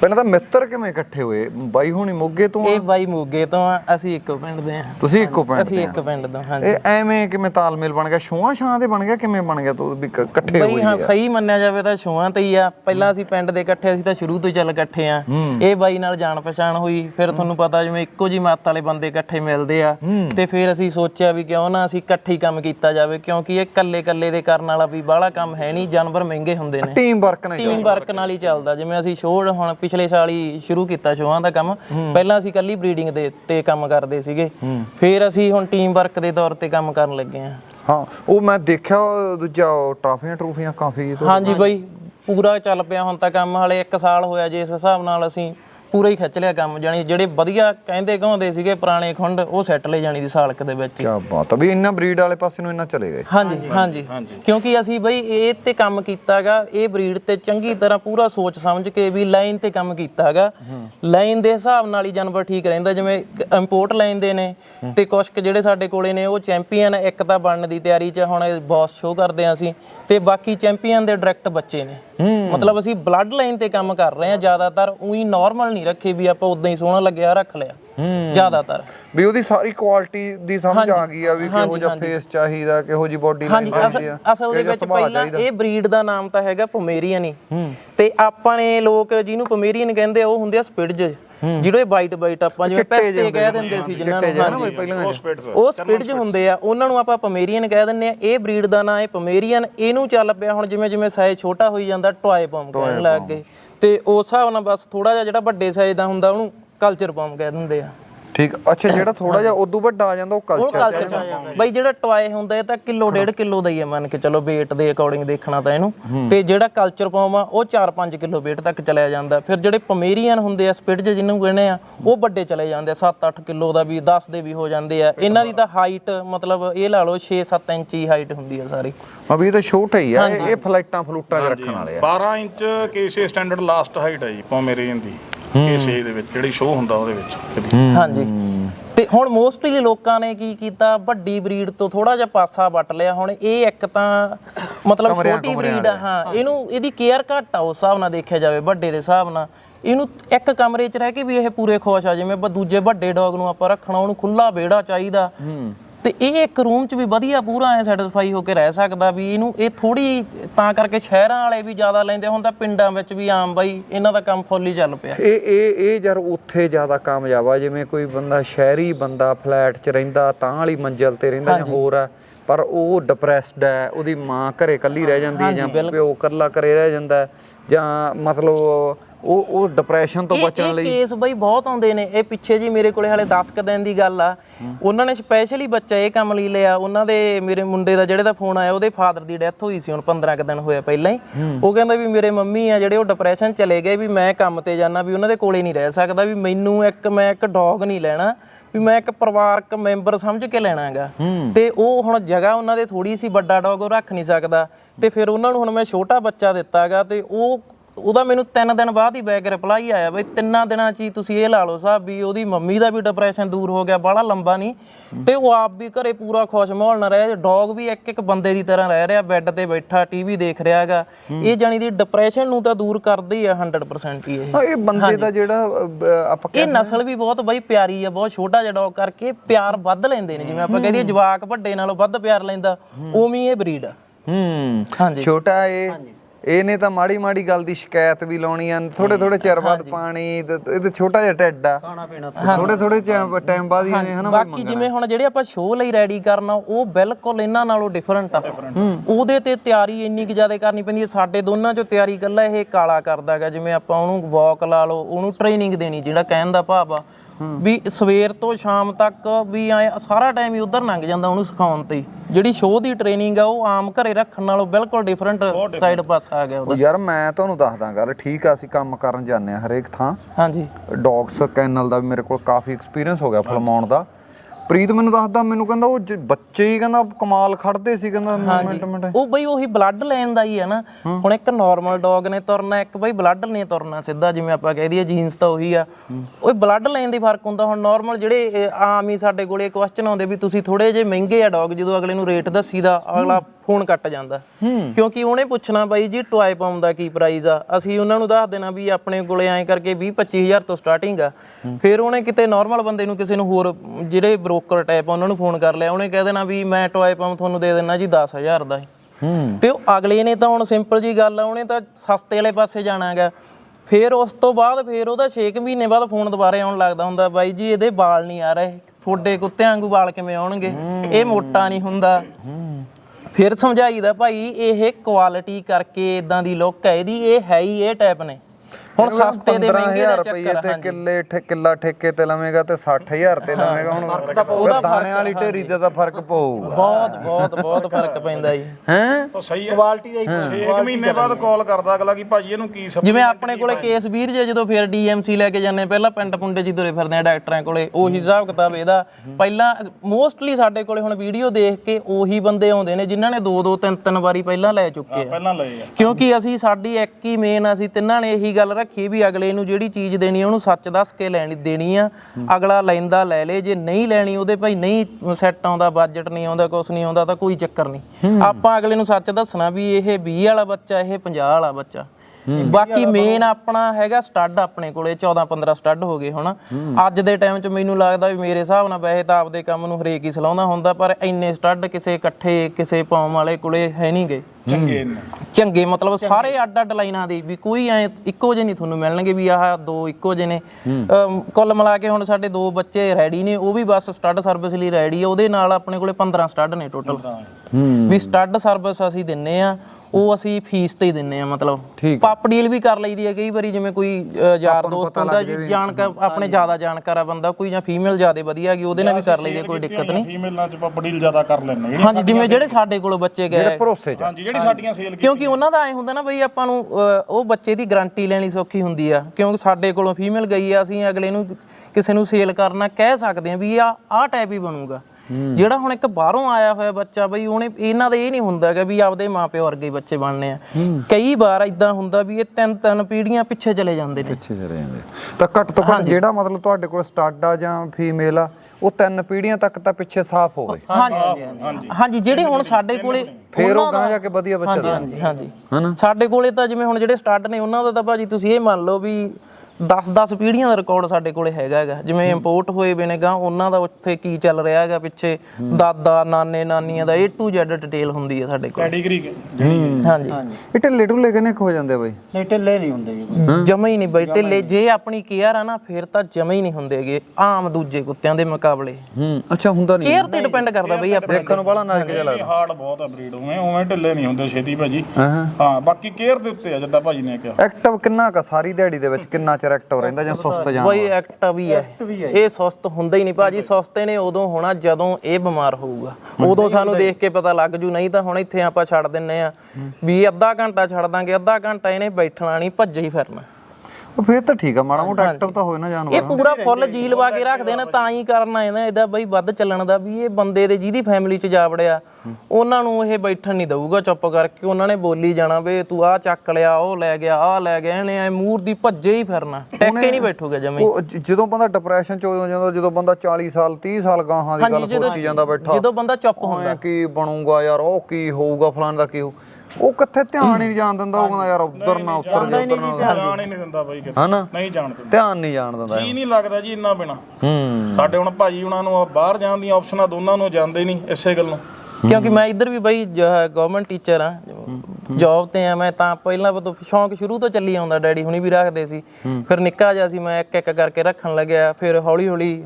ਪਹਿਲਾਂ ਤਾਂ ਮਿੱਤਰ ਕਿਵੇਂ ਇਕੱਠੇ ਹੋਏ? ਬਾਈ ਹੁਣੀ ਮੋਗੇ ਤੋਂ? ਇਹ ਬਾਈ ਮੋਗੇ ਤੋਂ ਆ ਅਸੀਂ ਇੱਕੋ ਪਿੰਡ ਦੇ ਆ। ਤੁਸੀਂ ਇੱਕੋ ਪਿੰਡ ਅਸੀਂ ਦੇ? ਇੱਕ ਪਿੰਡ ਤੋਂ ਹਾਂਜੀ। ਇਹ ਐਵੇਂ ਕਿਵੇਂ ਤਾਲਮੇਲ ਬਣ ਗਿਆ? ਛੂਆਂ ਛਾਂ ਦੇ ਬਣ ਗਿਆ? ਕਿਵੇਂ ਬਣ ਗਿਆ ਤੂੰ ਵੀ ਇਕੱਠੇ ਬਈ ਹੋਏ ਹਾਂ ਆ? ਸਹੀ ਮੰਨਿਆ ਜਾਵੇ ਤਾਂ ਛੂਆਂ ਤੇ ਹੀ ਆ। ਪਹਿਲਾਂ ਅਸੀਂ ਪਿੰਡ ਦੇ ਇਕੱਠੇ ਅਸੀਂ ਤਾਂ ਸ਼ੁਰੂ ਤੋਂ ਹੀ ਚੱਲ ਇਕੱਠੇ ਆ। ਇਹ ਬਾਈ ਨਾਲ ਜਾਣ ਪਛਾਣ ਹੋਈ। ਫਿਰ ਤੁਹਾਨੂੰ ਪਤਾ ਜਿਵੇਂ ਇੱਕੋ ਜੀ ਮੱਤ ਵਾਲੇ ਬੰਦੇ ਇਕੱਠੇ ਮਿਲਦੇ ਆ। ਤੇ ਫਿਰ ਅਸੀਂ ਸੋਚਿਆ ਵੀ ਕਿਉਂ ਨਾ ਅਸੀਂ ਇਕੱਠੇ ਹੀ ਕੰਮ ਕੀਤਾ ਜਾਵੇ ਕਿਉਂਕਿ ਇਹ ਇਕੱਲੇ ਇਕੱਲੇ ਦੇ ਕਰਨ ਵਾਲਾ ਵੀ ਬਾਹਲਾ ਕੰਮ ਹੈ ਨਹੀਂ ਜਾਨਵਰ ਮਹਿੰਗੇ ਹੁੰਦੇ ਨੇ। ਟੀਮ ਵਰਕ ਨੇ ਟੀਮ ਵਰਕ ਨਾਲ ਹੀ ਚੱਲਦਾ। ਜਿਵੇਂ ਅਸੀਂ ਸ਼ੋਅ ਹੁਣ ਪਿਛਲੇ ਸਾਲ ਹੀ ਸ਼ੁਰੂ ਕੀਤਾ ਸ਼ੋਆਂ ਦਾ ਕੰਮ। ਪਹਿਲਾਂ ਅਸੀਂ ਕੱਲੀ ਬਰੀਡਿੰਗ ਦੇ ਤੇ ਕੰਮ ਕਰਦੇ ਸੀਗੇ। ਫਿਰ ਅਸੀਂ ਹੁਣ ਟੀਮ ਵਰਕ ਦੇ ਤੌਰ ਤੇ ਕੰਮ ਕਰਨ ਲੱਗੇ ਆ ਹਾਂ ਉਹ ਮੈਂ ਦੇਖਿਆ ਦੂਜਾ ਟਰਾਫੀਆਂ ਟਰੂਫੀਆਂ ਕਾਫੀ ਹਾਂਜੀ ਬਾਈ ਪੂਰਾ ਚੱਲ ਪਿਆ ਹੁਣ ਤਾਂ ਕੰਮ। ਹਲੇ 1 ਸਾਲ ਹੋਇਆ ਜੇ ਇਸ ਹਿਸਾਬ ਨਾਲ ਅਸੀਂ ਪੂਰਾ ਹੀ ਖਿੱਚ ਲਿਆ ਕੰਮ ਜਾਣੀ ਜਿਹੜੇ ਵਧੀਆ ਕਹਿੰਦੇ ਕਹਾਉਂਦੇ ਸੀਗੇ ਪੁਰਾਣੇ ਖੁੰਡ ਉਹ ਸੈੱਟ ਲੈ ਜਾਣੀ ਦੀ ਸਾਲਕ ਦੇ ਵਿੱਚ। ਕੀ ਬਾਤ ਆ ਵੀ ਇੰਨਾ ਬਰੀਡ ਵਾਲੇ ਪਾਸੇ ਨੂੰ ਇੰਨਾ ਚਲੇ ਗਏ। ਹਾਂਜੀ ਹਾਂਜੀ ਕਿਉਂਕਿ ਅਸੀਂ ਬਈ ਇਹ ਤੇ ਕੰਮ ਕੀਤਾਗਾ ਇਹ ਬਰੀਡ ਤੇ ਚੰਗੀ ਤਰ੍ਹਾਂ ਪੂਰਾ ਸੋਚ ਸਮਝ ਕੇ ਵੀ ਲਾਈਨ ਤੇ ਕੰਮ ਕੀਤਾਗਾ। ਲਾਈਨ ਦੇ ਹਿਸਾਬ ਨਾਲ ਹੀ ਜਾਨਵਰ ਠੀਕ ਰਹਿੰਦਾ ਜਿਵੇਂ ਇੰਪੋਰਟ ਲਾਈਨ ਦੇ ਨੇ ਤੇ ਕੁਛ ਕੁ ਜਿਹੜੇ ਸਾਡੇ ਕੋਲੇ ਨੇ ਉਹ ਚੈਂਪੀਅਨ ਇੱਕ ਤਾਂ ਬਣਨ ਦੀ ਤਿਆਰੀ 'ਚ ਹੁਣ ਬੌਸ ਸ਼ੋਅ ਕਰਦੇ ਆ ਅਸੀਂ। ਤੇ ਬਾਕੀ ਚੈਂਪੀਅਨ ਦੇ ਡਾਇਰੈਕਟ ਬੱਚੇ ਨੇ। ਮਤਲਬ ਅਸੀਂ ਬਲੱਡ ਲਾਈਨ ਤੇ ਕੰਮ ਕਰ ਰਹੇ ਆ ਜ਼ਿਆਦਾਤਰ ਉਹੀ ਨਾਰਮਲ ਨਹੀਂ ਰੱਖੇ ਵੀ ਆਪਾਂ ਉਦਾਂ ਹੀ ਸੋਹਣਾ ਲੱਗਿਆ ਰੱਖ ਲਿਆ ਜ਼ਿਆਦਾਤਰ। ਵੀ ਉਹਦੀ ਸਾਰੀ ਕੁਆਲਿਟੀ ਦੀ ਸਮਝ ਆ ਗਈ ਆ ਵੀ ਕਿਹੋ ਜਿਹਾ ਫੇਸ ਚਾਹੀਦਾ ਕਿਹੋ ਜੀ ਬੋਡੀ ਹਾਂਜੀ ਅਸਲ ਅਸਲ ਦੇ ਵਿੱਚ ਪਹਿਲਾਂ ਇਹ ਬਰੀਡ ਦਾ ਨਾਮ ਤਾਂ ਹੈਗਾ ਪੋਮੇਰੀਅਨ ਹੀ। ਤੇ ਆਪਾਂ ਨੇ ਲੋਕ ਜਿਹਨੂੰ ਪੋਮੇਰੀਅਨ ਕਹਿੰਦੇ ਆ ਉਹ ਹੁੰਦੇ ਆ ਸਪਿਡਜ ਜਿਹੜੇ ਵਾਈਟ ਵਾਈਟ ਆਪਾਂ ਜਿਵੇਂ ਪੈਸਤੇ ਕਹਿ ਦਿੰਦੇ ਸੀ ਜਿਨ੍ਹਾਂ ਨੂੰ ਹਾਂਜੀ। ਪਹਿਲਾਂ ਉਹ ਸਪਿਟਜ ਹੁੰਦੇ ਆ। ਉਹਨਾਂ ਨੂੰ ਆਪਾਂ ਪਮੇਰੀਅਨ ਕਹਿ ਦਿੰਦੇ ਆ। ਇਹ ਬਰੀਡ ਦਾ ਨਾਂ ਹੈ ਪਮੇਰੀਅਨ। ਇਹਨੂੰ ਚੱਲ ਪਿਆ ਹੁਣ ਜਿਵੇਂ ਜਿਵੇਂ ਸਾਈਜ਼ ਛੋਟਾ ਹੋਈ ਜਾਂਦਾ ਟੌਏ ਪਮ ਕਹਿਣ ਲੱਗ ਗਏ। ਤੇ ਉਸ ਹਿਸਾਬ ਨਾਲ ਬਸ ਥੋੜਾ ਜਿਹਾ ਜਿਹੜਾ ਵੱਡੇ ਸਾਈਜ਼ ਦਾ ਹੁੰਦਾ ਉਹਨੂੰ ਕਲਚਰ ਪਮ ਕਹਿ ਦਿੰਦੇ ਆ। ਠੀਕ ਅੱਛਾ ਜਿਹੜਾ ਥੋੜਾ ਜਿਹਾ ਉਦੋਂ ਵੱਡਾ ਆ ਜਾਂਦਾ ਉਹ ਉਹ ਕਲਚਰ ਕਲਚਰ ਬਾਈ ਜਿਹੜਾ ਟੌਏ ਹੁੰਦਾ ਇਹ ਤਾਂ ਕਿਲੋ ਡੇਢ ਕਿਲੋ ਦਾ ਹੀ ਹੈ ਮੰਨ ਕੇ ਚਲੋ weight ਦੇ ਅਕੋਰਡਿੰਗ ਦੇਖਣਾ ਤਾਂ ਇਹਨੂੰ। ਤੇ ਜਿਹੜਾ ਕਲਚਰ ਪਮ ਆ ਉਹ 4-5 ਕਿਲੋ weight ਤੱਕ ਚਲਿਆ ਜਾਂਦਾ। ਫਿਰ ਜਿਹੜੇ ਪਮੇਰੀਅਨ ਹੁੰਦੇ ਆ ਸਪਿਟਜ ਜਿਹਨੂੰ ਕਹਿੰਦੇ ਆ ਉਹ ਵੱਡੇ ਚਲੇ ਜਾਂਦੇ ਆ। 7-8 ਕਿਲੋ ਦਾ ਵੀ 10 ਦੇ ਵੀ ਹੋ ਜਾਂਦੇ ਆ। ਇਹਨਾਂ ਦੀ ਤਾਂ ਹਾਈਟ ਮਤਲਬ ਇਹ ਲਾ ਲਓ 6-7 ਇੰਚ ਹੀ ਹਾਈਟ ਹੁੰਦੀ ਆ ਸਾਰੀ। ਅਭੀ ਤਾਂ ਛੋਟਾ ਹੀ ਆ। ਇਹ ਇਹ ਫਲਾਈਟਾਂ ਫਲੂਟਾਂ 'ਚ ਰੱਖਣ ਵਾਲੇ ਆ। 12 ਇੰਚ ਕੇਸੇ ਸਟੈਂਡਰਡ ਲਾਸਟ ਹਾਈਟ ਹੈ ਜੀ ਪੋਮੇਰੀਅਨ ਦੀ। ਕੇਸੇ ਦੇ ਵਿੱਚ ਜਿਹੜੀ ਸ਼ੋਅ ਹੁੰਦਾ ਉਹਦੇ ਵਿੱਚ। ਹਾਂਜੀ। ਤੇ ਹੁਣ ਮੋਸਟਲੀ ਲੋਕਾਂ ਨੇ ਕੀ ਕੀਤਾ ਵੱਡੀ ਬਰੀਡ ਤੋਂ ਥੋੜਾ ਜਿਹਾ ਪਾਸਾ ਵੱਟ ਲਿਆ। ਹੁਣ ਇਹ ਇੱਕ ਤਾਂ ਮਤਲਬ ਛੋਟੀ ਬਰੀਡ ਆ ਹਾਂ ਇਹਨੂੰ ਇਹਦੀ ਕੇਅਰ ਘੱਟ ਆ ਉਸ ਹਿਸਾਬ ਨਾਲ ਦੇਖਿਆ ਜਾਵੇ ਵੱਡੇ ਦੇ ਹਿਸਾਬ ਨਾਲ। ਇਹਨੂੰ ਇੱਕ ਕਮਰੇ 'ਚ ਰਹਿ ਕੇ ਵੀ ਇਹ ਪੂਰੇ ਖੁਸ਼ ਆ ਜਿਵੇਂ ਬ- ਦੂਜੇ ਵੱਡੇ ਡੌਗ ਨੂੰ ਆਪਾਂ ਰੱਖਣਾ ਉਹਨੂੰ ਖੁੱਲਾ ਵਿਹੜਾ ਚਾਹੀਦਾ। ਤੇ ਇਹ ਇੱਕ ਰੂਮ 'ਚ ਵੀ ਵਧੀਆ ਪੂਰਾ ਐ ਸੈਟੀਸਫਾਈ ਹੋ ਕੇ ਰਹਿ ਸਕਦਾ ਵੀ ਇਹਨੂੰ ਇਹ ਥੋੜੀ ਤਾਂ ਕਰਕੇ ਸ਼ਹਿਰਾਂ ਵਾਲੇ ਵੀ ਜ਼ਿਆਦਾ ਲੈਂਦੇ ਹੁਣ ਤਾਂ ਪਿੰਡਾਂ ਵਿੱਚ ਵੀ ਆਮ ਬਾਈ ਇਹਨਾਂ ਦਾ ਕੰਮ ਫੁੱਲ ਹੀ ਚੱਲ ਪਿਆ। ਇਹ ਇਹ ਇਹ ਯਾਰ ਉੱਥੇ ਜ਼ਿਆਦਾ ਕਾਮਯਾਬ ਆ ਜਿਵੇਂ ਕੋਈ ਬੰਦਾ ਸ਼ਹਿਰੀ ਬੰਦਾ ਫਲੈਟ 'ਚ ਰਹਿੰਦਾ ਤਾਂ ਵਾਲੀ ਮੰਜ਼ਲ ਤੇ ਰਹਿੰਦਾ ਜਾਂ ਹੋਰ ਆ ਪਰ ਉਹ ਡਿਪਰੈਸਡ ਹੈ ਉਹਦੀ ਮਾਂ ਘਰੇ ਇਕੱਲੀ ਰਹਿ ਜਾਂਦੀ ਹੈ ਜਾਂ ਪਿਓ ਇਕੱਲਾ ਘਰੇ ਰਹਿ ਜਾਂਦਾ ਜਾਂ ਮਤਲਬ ਉਹ ਉਹ ਡਿਪਰੈਸ਼ਨ ਤੋਂ ਇਹ ਬਚਣ ਇਹ ਲਈ ਕੇਸ ਬਈ ਬਹੁਤ ਆਉਂਦੇ ਨੇ। ਇਹ ਪਿੱਛੇ ਜੀ ਮੇਰੇ ਕੋਲੇ ਹਾਲੇ 10 ਕੁ ਦਿਨ ਦੀ ਗੱਲ ਆ। ਉਹਨਾਂ ਨੇ ਸਪੈਸ਼ਲੀ ਬੱਚਾ ਇਹ ਕੰਮ ਲਈ ਲਿਆ। ਉਹਨਾਂ ਦੇ ਮੇਰੇ ਮੁੰਡੇ ਦਾ ਜਿਹੜੇ ਦਾ ਫੋਨ ਆਇਆ ਉਹਦੇ ਫਾਦਰ ਦੀ ਡੈਥ ਹੋਈ ਸੀ ਹੁਣ 15 ਕੁ ਦਿਨ ਹੋਇਆ ਪਹਿਲਾਂ ਹੀ। ਉਹ ਕਹਿੰਦਾ ਵੀ ਮੇਰੇ ਮੰਮੀ ਆ ਜਿਹੜੇ ਉਹ ਡਿਪਰੈਸ਼ਨ ਚਲੇ ਗਏ ਵੀ ਮੈਂ ਕੰਮ ਤੇ ਜਾਣਾ ਵੀ ਉਹਨਾਂ ਦੇ ਕੋਲੇ ਨਹੀਂ ਰਹਿ ਸਕਦਾ ਵੀ ਮੈਨੂੰ ਇੱਕ ਮੈਂ ਇੱਕ ਡੌਗ ਨਹੀਂ ਲੈਣਾ। ਵੀ ਮੈਂ ਇੱਕ ਪਰਿਵਾਰਕ ਮੈਂਬਰ ਸਮਝ ਕੇ ਲੈਣਾਗਾ। ਤੇ ਉਹ ਹੁਣ ਜਗ੍ਹਾ ਉਹਨਾਂ ਦੇ ਥੋੜੀ ਸੀ ਵੱਡਾ ਡੌਗ ਉਹ ਰੱਖ ਨਹੀਂ ਸਕਦਾ। ਤੇ ਫਿਰ ਉਹਨਾਂ ਨੂੰ ਹੁਣ ਮੈਂ ਛੋਟਾ ਬੱਚਾ ਦਿੱਤਾਗਾ ਤੇ ਉਹ ਉਹਦਾ ਮੈਨੂੰ 3 ਦਿਨ ਬਾਅਦ ਹੀ ਬੈਕ ਰਿਪਲਾਈ ਆਇਆ ਬਈ ਤਿੰਨਾਂ ਦਿਨਾਂ 'ਚ ਹੀ ਤੁਸੀਂ ਇਹ ਲਾ ਲਓ ਸਾਹਿਬ ਵੀ ਉਹਦੀ ਮੰਮੀ ਦਾ ਵੀ ਡਿਪਰੈਸ਼ਨ ਦੂਰ ਹੋ ਗਿਆ ਬਾਹਲਾ ਲੰਬਾ ਨਹੀਂ। ਤੇ ਉਹ ਆਪ ਵੀ ਘਰੇ ਪੂਰਾ ਖੁਸ਼ ਮਾਹੌਲ ਨਾਲ ਰਹਿ ਡੌਗ ਵੀ ਇੱਕ ਇੱਕ ਬੰਦੇ ਦੀ ਤਰ੍ਹਾਂ ਰਹਿ ਰਿਹਾ ਬੈੱਡ ਤੇ ਬੈਠਾ ਟੀਵੀ ਦੇਖ ਰਿਹਾ ਹੈਗਾ। ਇਹ ਜਾਨੀ ਦੀ ਡਿਪਰੈਸ਼ਨ ਨੂੰ ਤਾਂ ਦੂਰ ਕਰਦੀ ਆ 100% ਹੀ ਇਹ। ਇਹ ਬੰਦੇ ਦਾ ਜਿਹੜਾ ਆਪਾਂ ਇਹ ਨਸਲ ਵੀ ਬਹੁਤ ਬਈ ਪਿਆਰੀ ਆ ਬਹੁਤ ਛੋਟਾ ਜਿਹਾ ਡੌਗ ਕਰਕੇ ਪਿਆਰ ਵੱਧ ਲੈਂਦੇ ਨੇ ਜਿਵੇਂ ਆਪਾਂ ਕਹਦੇ ਜਵਾਕ ਵੱਡੇ ਨਾਲੋਂ ਵੱਧ ਪਿਆਰ ਲੈਂਦਾ ਉਵੇਂ ਇਹ ਬਰੀਡ ਆ। ਹੂੰ। ਹਾਂਜੀ। ਛੋਟਾ ਇਹ ਇਹਨੇ ਤਾਂ ਮਾੜੀ ਮਾੜੀ ਗੱਲ ਦੀ ਸ਼ਿਕਾਇਤ ਵੀ ਲਾਉਣੀ ਆ ਥੋੜੇ ਥੋੜੇ ਚਿਰ ਬਾਅਦ ਪਾਣੀ ਇਹ ਤੇ ਛੋਟਾ ਜਿਹਾ ਟੈਡ ਆ। ਥੋੜੇ ਥੋੜੇ ਟਾਈਮ ਬਾਅਦ ਹੀ ਇਹਨੇ ਹਨਾ ਬਾਕੀ ਜਿਵੇਂ ਹੁਣ ਜਿਹੜੇ ਆਪਾਂ ਸ਼ੋਅ ਲਈ ਰੈਡੀ ਕਰਨਾ ਉਹ ਬਿਲਕੁਲ ਇਹਨਾਂ ਨਾਲੋਂ ਡਿਫਰੈਂਟ ਆ। ਉਹਦੇ ਤੇ ਤਿਆਰੀ ਇੰਨੀ ਕਿ ਜ਼ਿਆਦਾ ਕਰਨੀ ਪੈਂਦੀ ਹੈ। ਸਾਡੇ ਦੋਨਾਂ ਚੋਂ ਤਿਆਰੀ ਕੱਲਾ ਇਹ ਕਾਲਾ ਕਰਦਾ ਹੈਗਾ। ਜਿਵੇਂ ਆਪਾਂ ਉਹਨੂੰ ਵਾਕ ਲਾ ਲਓ ਉਹਨੂੰ ਟ੍ਰੇਨਿੰਗ ਦੇਣੀ ਜਿਹੜਾ ਕਹਿਣ ਦਾ ਭਾਵ ਆ। ਵੀ ਸਵੇਰ ਤੋਂ ਸ਼ਾਮ ਤੱਕ ਵੀ ਐ ਸਾਰਾ ਟਾਈਮ ਹੀ ਉਧਰ ਲੰਘ ਜਾਂਦਾ ਉਹਨੂੰ ਸਿਖਾਉਣ ਤੇ। ਜਿਹੜੀ ਸ਼ੋਅ ਦੀ ਟ੍ਰੇਨਿੰਗ ਆ ਉਹ ਆਮ ਘਰੇ ਰੱਖਣ ਨਾਲੋਂ ਬਿਲਕੁਲ ਡਿਫਰੈਂਟ ਸਾਈਡ ਪਾਸਾ ਆ ਗਿਆ ਉਹਦਾ। ਉਹ ਯਾਰ ਮੈਂ ਤੁਹਾਨੂੰ ਦੱਸਦਾ ਗੱਲ ਠੀਕ ਆ ਅਸੀਂ ਕੰਮ ਕਰਨ ਜਾਂਦੇ ਆ ਹਰੇਕ ਥਾਂ। ਹਾਂਜੀ। ਡੌਗਸ ਕੈਨਲ ਦਾ ਵੀ ਮੇਰੇ ਕੋਲ ਕਾਫੀ ਐਕਸਪੀਰੀਅੰਸ ਹੋ ਗਿਆ ਫਿਲਮਾਉਣ ਦਾ। ਪ੍ਰੀਤ ਮੈਨੂੰ ਦੱਸਦਾ ਮੈਨੂੰ ਕਹਿੰਦਾ ਉਹ ਜ- ਬੱਚੇ ਹੀ ਕਹਿੰਦਾ ਕਮਾਲ ਖੜਦੇ ਸੀ ਕਹਿੰਦਾ ਮਿੰਟ ਮਿੰਟ। ਉਹ ਬਈ ਉਹੀ ਬਲੱਡ ਲੈਣ ਦਾ ਹੀ ਹੈ ਨਾ। ਹੁਣ ਇੱਕ ਨਾਰਮਲ ਡੌਗ ਨੇ ਤੁਰਨਾ ਇੱਕ ਬਈ ਬਲੱਡ ਨੇ ਤੁਰਨਾ ਸਿੱਧਾ ਜਿਵੇਂ ਆਪਾਂ ਕਹਿ ਦਈਏ ਜੀਨਸ ਤਾਂ ਉਹੀ ਆ। ਉਹ ਬਲੱਡ ਲੈਣ ਦੀ ਫ਼ਰਕ ਹੁੰਦਾ। ਹੁਣ ਨਾਰਮਲ ਜਿਹੜੇ ਇਹ ਆਮ ਹੀ ਸਾਡੇ ਕੋਲੇ ਕੁਐਸਚਨ ਆਉਂਦੇ ਵੀ ਤੁਸੀਂ ਥੋੜੇ ਜਿਹੇ ਮਹਿੰਗੇ ਆ ਡੌਗ ਜਦੋਂ ਅਗਲੇ ਨੂੰ ਰੇਟ ਦੱਸੀਦਾ ਅਗਲਾ ਫੋਨ ਕੱਟ ਜਾਂਦਾ। ਕਿਉਂਕਿ ਉਹਨੇ ਪੁੱਛਣਾ ਬਾਈ ਜੀ ਟੋਏ ਪਾਉਣ ਦਾ ਕੀ ਪ੍ਰਾਈਸ ਆ? ਅਸੀਂ ਉਹਨਾਂ ਨੂੰ ਦੱਸ ਦੇਣਾ ਵੀ ਆਪਣੇ ਕੋਲੇ ਐਂ ਕਰਕੇ 20 25000 ਤੋਂ ਸਟਾਰਟਿੰਗ ਆ। ਫਿਰ ਉਹਨੇ ਕਿਤੇ ਨਾਰਮਲ ਬੰਦੇ ਨੂੰ ਕਿਸੇ ਨੂੰ ਹੋਰ ਜਿਹੜੇ ਬ੍ਰੋਕਰ ਟਾਈਪ ਉਹਨਾਂ ਨੂੰ ਫੋਨ ਕਰ ਲਿਆ। ਉਹਨੇ ਕਹਿ ਦੇਣਾ ਵੀ ਮੈਂ ਟੋਏ ਪਾਉਂ ਤੁਹਾਨੂੰ ਦੇ ਦੇਣਾ ਜੀ 10000 ਦਾ ਹੀ। ਤੇ ਉਹ ਅਗਲੇ ਨੇ ਤਾਂ ਹੁਣ ਸਿੰਪਲ ਜੀ ਗੱਲ ਆ ਉਹਨੇ ਤਾਂ ਸਸਤੇ ਵਾਲੇ ਪਾਸੇ ਜਾਣਾ ਹੈਗਾ। ਫਿਰ ਉਸ ਤੋਂ ਬਾਅਦ ਫਿਰ ਉਹਦਾ 6 ਮਹੀਨੇ ਬਾਅਦ ਫੋਨ ਦੁਬਾਰੇ ਆਉਣ ਲੱਗਦਾ ਹੁੰਦਾ ਬਾਈ ਜੀ ਇਹਦੇ ਵਾਲ ਨਹੀਂ ਆ ਰਹੇ। ਤੁਹਾਡੇ ਕੁੱਤਿਆਂ ਵਾਂਗੂ ਵਾਲ ਕਿਵੇਂ ਆਉਣਗੇ? ਇਹ ਮੋਟਾ ਨਹੀਂ ਹੁੰਦਾ। ਫਿਰ ਸਮਝਾਈਦਾ ਭਾਈ, ਇਹ ਕੁਆਲਿਟੀ ਕਰਕੇ ਇਦਾਂ ਦੀ ਲੁੱਕ ਹੈ ਇਹਦੀ ਇਹ ਹੈ ਹੀ, ਇਹ ਟਾਈਪ ਨੇ। ਹੁਣ ਸਸਤੇ ਦੇ ਮਹਿੰਗੇ ਦਾ ਰੁਪਏ ਚੱਕਰ ਤੇ ਕਿੱਲੇ ਠੇ- ਕਿੱਲਾ ਠੇਕੇ ਤੇ ਲਵੇਂਗਾ ਤੇ 60000 ਤੇ ਲਵੇਂਗਾ ਹੁਣ ਉਹਦਾ ਦਾਣੇ ਵਾਲੀ ਢੇਰੀ ਤੇ ਤਾਂ ਫ਼ਰਕ ਪਊਗਾ। ਬਹੁਤ ਬਹੁਤ ਬਹੁਤ ਫ਼ਰਕ ਪੈਂਦਾ ਜੀ। ਹੈ? ਤਾਂ ਸਹੀ ਹੈ ਕੁਆਲਿਟੀ ਦਾ ਹੀ 6 ਮਹੀਨੇ ਬਾਅਦ ਕਾਲ ਕਰਦਾ ਅਗਲਾ ਕਿ ਭਾਜੀ ਇਹਨੂੰ ਕੀ ਸਭ ਜਿਵੇਂ ਆਪਣੇ ਕੋਲੇ ਕੇਸ ਵੀਰ ਜੇ ਜਦੋਂ ਫਿਰ ਡੀਐਮਸੀ ਲੈ ਕੇ ਜਾਂਦੇ ਪਹਿਲਾਂ ਪਿੰਡ ਪੁੰਡੇ ਜੀ ਤੁਰੇ ਫਿਰਦੇ ਆ ਡਾਕਟਰਾਂ ਕੋਲੇ ਉਹੀ ਹਿਸਾਬ ਕਿਤਾਬ ਇਹਦਾ। ਪਹਿਲਾਂ ਮੋਸਟਲੀ ਸਾਡੇ ਕੋਲੇ ਹੁਣ ਵੀਡੀਓ ਦੇਖ ਕੇ ਉਹੀ ਬੰਦੇ ਆਉਂਦੇ ਨੇ ਜਿਨ੍ਹਾਂ ਨੇ ਦੋ ਦੋ ਤਿੰਨ ਤਿੰਨ ਵਾਰੀ ਪਹਿਲਾਂ ਲੈ ਚੁੱਕੇ ਆ। ਪਹਿਲਾਂ ਲਏ ਆ। ਕਿਉਂਕਿ ਅਸੀਂ ਸਾਡੀ ਇੱਕ ਹੀ ਮੇਨ ਅਸੀਂ ਤਿੰਨਾਂ ਨੇ ਇਹੀ ਗੱਲ ਰੱਖੀ ਵੀ ਅਗਲੇ ਨੂੰ ਜਿਹੜੀ ਚੀਜ਼ ਦੇਣੀ ਆ ਉਹਨੂੰ ਸੱਚ ਦੱਸ ਕੇ ਲੈਣੀ ਦੇਣੀ ਆ। ਅਗਲਾ ਲੈਂਦਾ ਲੈ ਲੇ ਜੇ ਨਹੀਂ ਲੈਣੀ ਉਹਦੇ ਭਾਈ ਨਹੀਂ ਸੈੱਟ ਆਉਂਦਾ ਬਜਟ ਨਹੀਂ ਆਉਂਦਾ ਕੁਛ ਨਹੀਂ ਆਉਂਦਾ ਤਾਂ ਕੋਈ ਚੱਕਰ ਨਹੀਂ। ਆਪਾਂ ਅਗਲੇ ਨੂੰ ਸੱਚ ਦੱਸਣਾ ਵੀ ਇਹ 20 ਵਾਲਾ ਬੱਚਾ ਇਹ 50 ਵਾਲਾ ਬੱਚਾ। ਬਾਕੀ ਮੇਨ ਆਪਣਾ ਹੈਗਾ ਸਟੱਡ ਆਪਣੇ ਕੋਲੇ 14 15 ਸਟੱਡ ਹੋ ਗਏ ਹੁਣ। ਅੱਜ ਦੇ ਟਾਈਮ 'ਚ ਮੈਨੂੰ ਲੱਗਦਾ ਵੀ ਮੇਰੇ ਹਿਸਾਬ ਨਾਲ ਵੈਸੇ ਤਾਂ ਆਪਦੇ ਕੰਮ ਨੂੰ ਹਰੇਕ ਹੀ ਸਲਾਉਂਦਾ ਹੁੰਦਾ ਪਰ ਇੰਨੇ ਸਟੱਡ ਕਿਸੇ ਇਕੱਠੇ ਕਿਸੇ ਪੌਮ ਵਾਲੇ ਕੋਲੇ ਹੈ ਨਹੀਂ ਗਏ ਚੰਗੇ ਨੇ। ਚੰਗੇ ਮਤਲਬ ਸਾਰੇ ਅੱਡ ਅੱਡ ਲਾਈਨਾਂ ਦੇ ਵੀ ਕੋਈ ਐ ਇੱਕੋ ਜਿਹੇ ਨਹੀਂ ਤੁਹਾਨੂੰ ਮਿਲਣਗੇ ਵੀ ਆਹ ਦੋ ਇੱਕੋ ਜਿਹੇ ਨੇ। ਕੁੱਲ ਮਿਲਾ ਕੇ ਹੁਣ ਸਾਡੇ ਦੋ ਬੱਚੇ ਰੈਡੀ ਨੇ ਉਹ ਵੀ ਬਸ ਸਟੱਡ ਸਰਵਿਸ ਲਈ ਰੈਡੀ ਆ ਉਹਦੇ ਨਾਲ ਆਪਣੇ ਕੋਲੇ 15 ਸਟੱਡ ਨੇ ਟੋਟਲ ਵੀ ਸਟੱਡ ਸਰਵਿਸ ਅਸੀਂ ਦਿੰਨੇ ਆ ਉਹ ਅਸੀਂ ਫੀਸ ਤੇ ਹੀ ਦਿੰਨੇ ਆ ਮਤਲਬ। ਪੱਪ ਡੀਲ ਵੀ ਕਰ ਲਈਦੀ ਹੈ ਕਈ ਵਾਰੀ ਜਿਵੇਂ ਕੋਈ ਯਾਰ ਦੋਸਤ ਹੁੰਦਾ ਜੀ ਜਾਣਕਾਰ ਆਪਣੇ ਜ਼ਿਆਦਾ ਜਾਣਕਾਰ ਆ ਬੰਦਾ ਕੋਈ ਜਾਂ ਫੀਮੇਲ ਜ਼ਿਆਦਾ ਵਧੀਆ ਹੈਗੀ ਉਹਦੇ ਨਾਲ ਵੀ ਕਰ ਲਈਦੀ ਹੈ, ਕੋਈ ਦਿੱਕਤ ਨਹੀਂ। ਫੀਮੇਲਾਂ ਚ ਆਪਾਂ ਡੀਲ ਜ਼ਿਆਦਾ ਕਰ ਜਿਹੜੀ ਹਾਂਜੀ ਜਿਵੇਂ ਜਿਹੜੇ ਸਾਡੇ ਕੋਲ ਬੱਚੇ ਗਏ। ਭਰੋਸੇ ਚ ਹਾਂਜੀ ਜਿਹੜੀ ਸਾਡੀਆਂ ਸੇਲ ਕਿਉਂਕਿ ਉਹਨਾਂ ਦਾ ਐ ਹੁੰਦਾ ਨਾ ਬਈ ਆਪਾਂ ਨੂੰ ਉਹ ਬੱਚੇ ਦੀ ਗਾਰੰਟੀ ਲੈਣੀ ਸੌਖੀ ਹੁੰਦੀ ਆ। ਕਿਉਂਕਿ ਸਾਡੇ ਕੋਲੋਂ ਫੀਮੇਲ ਗਈ ਆ ਅਸੀਂ ਅਗਲੇ ਨੂੰ ਕਿਸੇ ਨੂੰ ਸੇਲ ਕਰਨਾ ਕਹਿ ਸਕਦੇ ਆ ਵੀ ਆ ਆਹ ਟਾਈਪ ਹੀ ਬਣੂਗਾ। ਜਿਹੜਾ ਹੁਣ ਇੱਕ ਬਾਹਰੋਂ ਆਇਆ ਹੋਇਆ ਬੱਚਾ ਬਈ ਉਹਨੇ ਇਹਨਾਂ ਦਾ ਇਹ ਨਹੀਂ ਹੁੰਦਾ ਹੈਗਾ ਵੀ ਆਪਦੇ ਮਾਪਿਓ ਵਰਗੇ ਬੱਚੇ ਬਣਨੇ ਆ। ਕਈ ਵਾਰ ਇਦਾਂ ਹੁੰਦਾ ਵੀ ਇਹ ਤਿੰਨ ਤਿੰਨ ਪੀੜ੍ਹੀਆਂ ਪਿੱਛੇ ਚਲੇ ਜਾਂਦੇ ਨੇ। ਪਿੱਛੇ ਚਲੇ ਜਾਂਦੇ ਤਾਂ ਘੱਟ ਤੋਂ ਘੱਟ ਜਿਹੜਾ ਮਤਲਬ ਤੁਹਾਡੇ ਕੋਲ ਆ ਜਾਂ ਫੀਮੇਲ ਆ ਉਹ ਤਿੰਨ ਪੀੜ੍ਹੀਆਂ ਤੱਕ ਤਾਂ ਪਿੱਛੇ ਸਾਫ਼ ਹੋਵੇ। ਹਾਂਜੀ। ਹਾਂਜੀ ਜਿਹੜੇ ਹੁਣ ਸਾਡੇ ਕੋਲੇ ਫੇਰ ਉਹ ਗਾਂ ਜਾ ਕੇ ਵਧੀਆ ਬੱਚਾ ਹਾਂਜੀ ਹਾਂਜੀ ਹਾਂਜੀ। ਸਾਡੇ ਕੋਲੇ ਤਾਂ ਜਿਵੇਂ ਹੁਣ ਜਿਹੜੇ ਸਟਾਰਟ ਨੇ ਉਹਨਾਂ ਦਾ ਤਾਂ ਭਾਜੀ ਤੁਸੀਂ ਇਹ ਮੰਨ ਲਓ ਵੀ 10-10 ਪੀੜ੍ਹੀਆਂ ਦਾ ਰਿਕਾਰਡ ਸਾਡੇ ਕੋਲੇ ਹੈਗਾ ਹੈਗਾ। ਜਿਵੇਂ ਇੰਪੋਰਟ ਹੋਏ ਵੇ ਨੇਗਾ ਉਹਨਾਂ ਦਾ ਉੱਥੇ ਕੀ ਚੱਲ ਰਿਹਾ ਹੈਗਾ ਪਿੱਛੇ? ਦਾਦਾ ਨਾਨੇ ਨਾਨੀਆਂ ਦਾ A to Z ਡਿਟੇਲ ਹੁੰਦੀ ਹੈ ਸਾਡੇ ਕੋਲ। ਕੈਟੇਗਰੀ ਹਾਂਜੀ। ਇਹ ਢਿੱਲੇ ਢੁੱਲੇ ਕਿੰਨੇ ਕੁ ਹੋ ਜਾਂਦੇ ਆ ਬਈ? ਨਹੀਂ ਢਿੱਲੇ ਨਹੀਂ ਹੁੰਦੇ ਜੀ ਜਮਾ ਹੀ ਨਹੀਂ ਬਈ ਢਿੱਲੇ ਜੇ ਆਪਣੀ ਕੇਅਰ ਆ ਨਾ ਫਿਰ ਤਾਂ ਜਮਾ ਹੀ ਨਹੀਂ ਹੁੰਦੇਗੇ ਆਮ ਦੂਜੇ ਕੁੱਤਿਆਂ ਦੇ ਮੁਕਾਬਲੇ। ਹੂੰ ਅੱਛਾ ਹੁੰਦਾ ਨਹੀਂ। ਕੇਅਰ ਤੇ ਡਿਪੈਂਡ ਕਰਦਾ ਬਈ ਆਪਣੇ ਦੇਖਣ ਨੂੰ ਬੜਾ ਨਾਜ਼ੁਕ ਜਿਹਾ ਲੱਗਦਾ। ਹਾਰਡ ਬਹੁਤ ਆ ਬਰੀਡ ਉਵੇਂ ਉਵੇਂ ਢਿੱਲੇ ਨਹੀਂ ਹੁੰਦੇ ਛੇਤੀ ਭਾਜੀ। ਹਾਂ। ਹਾਂ ਬਾਕੀ ਕੇਅਰ ਦੇ ਉੱਤੇ ਆ ਜਿੱਦਾਂ ਭਾਜੀ ਨੇ ਕਿਹਾ। ਐਕਟਿਵ ਕਿੰਨਾ ਕਾ ਸਾਰੀ ਦਿਹਾੜੀ ਦੇ ਵਿੱਚ ਕਿੰਨਾ ਚਿਰ ਐਕਟਿਵ ਰਹਿੰਦਾ ਜਾਂ ਸੁਸਤ ਜਾਂ ਬਈ ਐਕਟਿਵ ਹੀ। ਹੈ। ਇਹ ਸੁਸਤ ਹੁੰਦਾ ਹੀ ਨਹੀਂ ਭਾਜੀ ਸੁਸਤੇ ਨੇ ਉਦੋਂ ਹੋਣਾ ਜਦੋਂ ਇਹ ਬਿਮਾਰ ਹੋਊਗਾ। ਉਦੋਂ ਸਾਨੂੰ ਦੇਖ ਕੇ ਪਤਾ ਲੱਗ ਜੂ ਨਹੀਂ ਤਾਂ ਹੁਣ ਇੱਥੇ ਆਪਾਂ ਛੱਡ ਦਿੰਨੇ ਆ। ਵੀ ਅੱਧਾ ਘੰਟਾ ਛੱਡ ਦਾਂਗੇ ਅੱਧਾ ਘੰਟਾ ਇਹਨੇ ਬੈਠਣਾ ਨਹੀਂ ਭੱਜੇ ਹੀ ਫਿਰਨਾ। ਫੇਰ ਤਾਂ ਠੀਕ ਆ ਮਾੜਾ ਮੋਟਾ ਐਕਟਿਵ ਤਾਂ ਹੋਏ ਨਾ ਜਾਨਵਰ ਇਹ ਪੂਰਾ ਫੁੱਲ ਜੀ ਲਵਾ ਕੇ ਰੱਖਦੇ ਨੇ ਤਾਂ ਹੀ ਕਰਨਾ ਇਹਦਾ ਇਹਦਾ ਬਈ ਵੱਧ ਚੱਲਣ ਦਾ ਵੀ ਇਹ ਬੰਦੇ ਦੇ ਜਿਹਦੀ ਫੈਮਿਲੀ ਚ ਜਾ ਵੜਿਆ ਉਹਨਾਂ ਨੂੰ ਇਹ ਬੈਠਣ ਨਹੀਂ ਦਊਗਾ ਚੁੱਪ ਕਰਕੇ ਉਹਨਾਂ ਨੇ ਬੋਲੀ ਜਾਣਾ ਵੇ ਤੂੰ ਆਹ ਚੱਕ ਲਿਆ ਉਹ ਲੈ ਗਿਆ ਆਹ ਲੈ ਗਿਆ ਇਹਨੇ ਐ ਮੂਰ ਦੀ ਭੱਜੇ ਹੀ ਫਿਰਨਾ ਟੈਕੇ ਨਹੀਂ ਬੈਠੂਗਾ ਜਮੇ ਉਹ ਜਦੋਂ ਬੰਦਾ ਡਿਪਰੈਸ਼ਨ ਚ ਹੋ ਜਾਂਦਾ ਜਦੋਂ ਬੰਦਾ 40 ਸਾਲ 30 ਸਾਲ ਗਾਹਾਂ ਦੀ ਗੱਲ ਸੋਚੀ ਜਾਂਦਾ ਬੈਠਾ ਜਦੋਂ ਬੰਦਾ ਚੁੱਪ ਹੁੰਦਾ। ਕੀ ਬਣੂਗਾ ਯਾਰ ਉਹ ਕੀ ਹੋਊਗਾ ਫਲਾਣ ਦਾ ਕੀ ਹੋ ਉਹ ਕਿੱਥੇ ਧਿਆਨ ਹੀ ਨਹੀਂ ਜਾਣ ਦਿੰਦਾ ਉਹ ਕਹਿੰਦਾ ਯਾਰ ਉਧਰ ਨਾ ਉੱਤਰ ਜਾ ਉੱਧਰ ਨਾ ਜਾਣ ਹੀ ਨਹੀਂ ਦਿੰਦਾ ਬਾਈ ਕਿਤੇ। ਹਨਾ? ਨਹੀਂ ਜਾਣ ਦਿੰਦਾ। ਧਿਆਨ ਨਹੀਂ ਜਾਣ ਦਿੰਦਾ ਜੀ ਨਹੀਂ ਲੱਗਦਾ ਜੀ ਇੰਨਾ ਬਿਨਾ। ਹੂੰ। ਸਾਡੇ ਹੁਣ ਭਾਜੀ ਉਹਨਾਂ ਨੂੰ ਬਾਹਰ ਜਾਣ ਦੀਆਂ ਆਪਸ਼ਨਾਂ ਦੋਨਾਂ ਨੂੰ ਜਾਂਦੇ ਨਹੀਂ ਇਸੇ ਗੱਲੋਂ ਕਿਉਂਕਿ ਮੈਂ ਇੱਧਰ ਵੀ ਬਈ ਗਵਰਨਮੈਂਟ ਟੀਚਰ ਆ ਜੌਬ ਤੇ ਆ ਮੈਂ ਤਾਂ ਪਹਿਲਾਂ ਤੋਂ ਸ਼ੌਂਕ ਸ਼ੁਰੂ ਤੋਂ ਚੱਲੀ ਆਉਂਦਾ ਡੈਡੀ ਹੁਣੀ ਵੀ ਰੱਖਦੇ ਸੀ। ਫਿਰ ਨਿੱਕਾ ਜਿਹਾ ਸੀ ਮੈਂ ਇੱਕ ਇੱਕ ਕਰਕੇ ਰੱਖਣ ਲੱਗਿਆ ਫਿਰ ਹੌਲੀ ਹੌਲੀ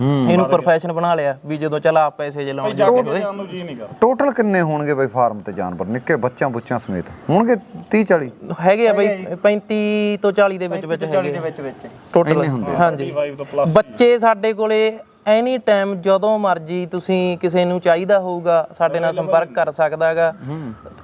ਇਹਨੂੰ ਪ੍ਰੋਫੈਸ਼ਨ ਬਣਾ ਲਿਆ ਵੀ ਜਦੋਂ ਚਲ ਆਪ ਪੈਸੇ ਜੇ ਲਾਉਣ ਨੂੰ ਜੀ ਨਹੀਂ ਕਰਦਾ ਟੋਟਲ ਕਿੰਨੇ ਹੋਣਗੇ ਬਈ ਫਾਰਮ ਤੇ ਜਾਨਵਰ? ਨਿੱਕੇ ਬੱਚਿਆਂ ਬੁੱਚਿਆਂ ਸਮੇਤ। ਹੋਣਗੇ 30 40 ਹੈਗੇ ਆ ਬਈ 35 ਤੋਂ 40 ਦੇ ਵਿੱਚ ਵਿੱਚ ਹੈਗੇ ਵਿੱਚ ਵਿੱਚ। ਟੋਟਲ ਹਾਂਜੀ। 5 ਤੋਂ ਪਲੱਸ ਬੱਚੇ ਸਾਡੇ ਕੋਲੇ ਐਨੀ ਟਾਈਮ ਜਦੋਂ ਮਰਜ਼ੀ ਤੁਸੀਂ ਕਿਸੇ ਨੂੰ ਚਾਹੀਦਾ ਹੋਊਗਾ ਸਾਡੇ ਨਾਲ ਸੰਪਰਕ ਕਰ ਸਕਦਾ ਹੈਗਾ।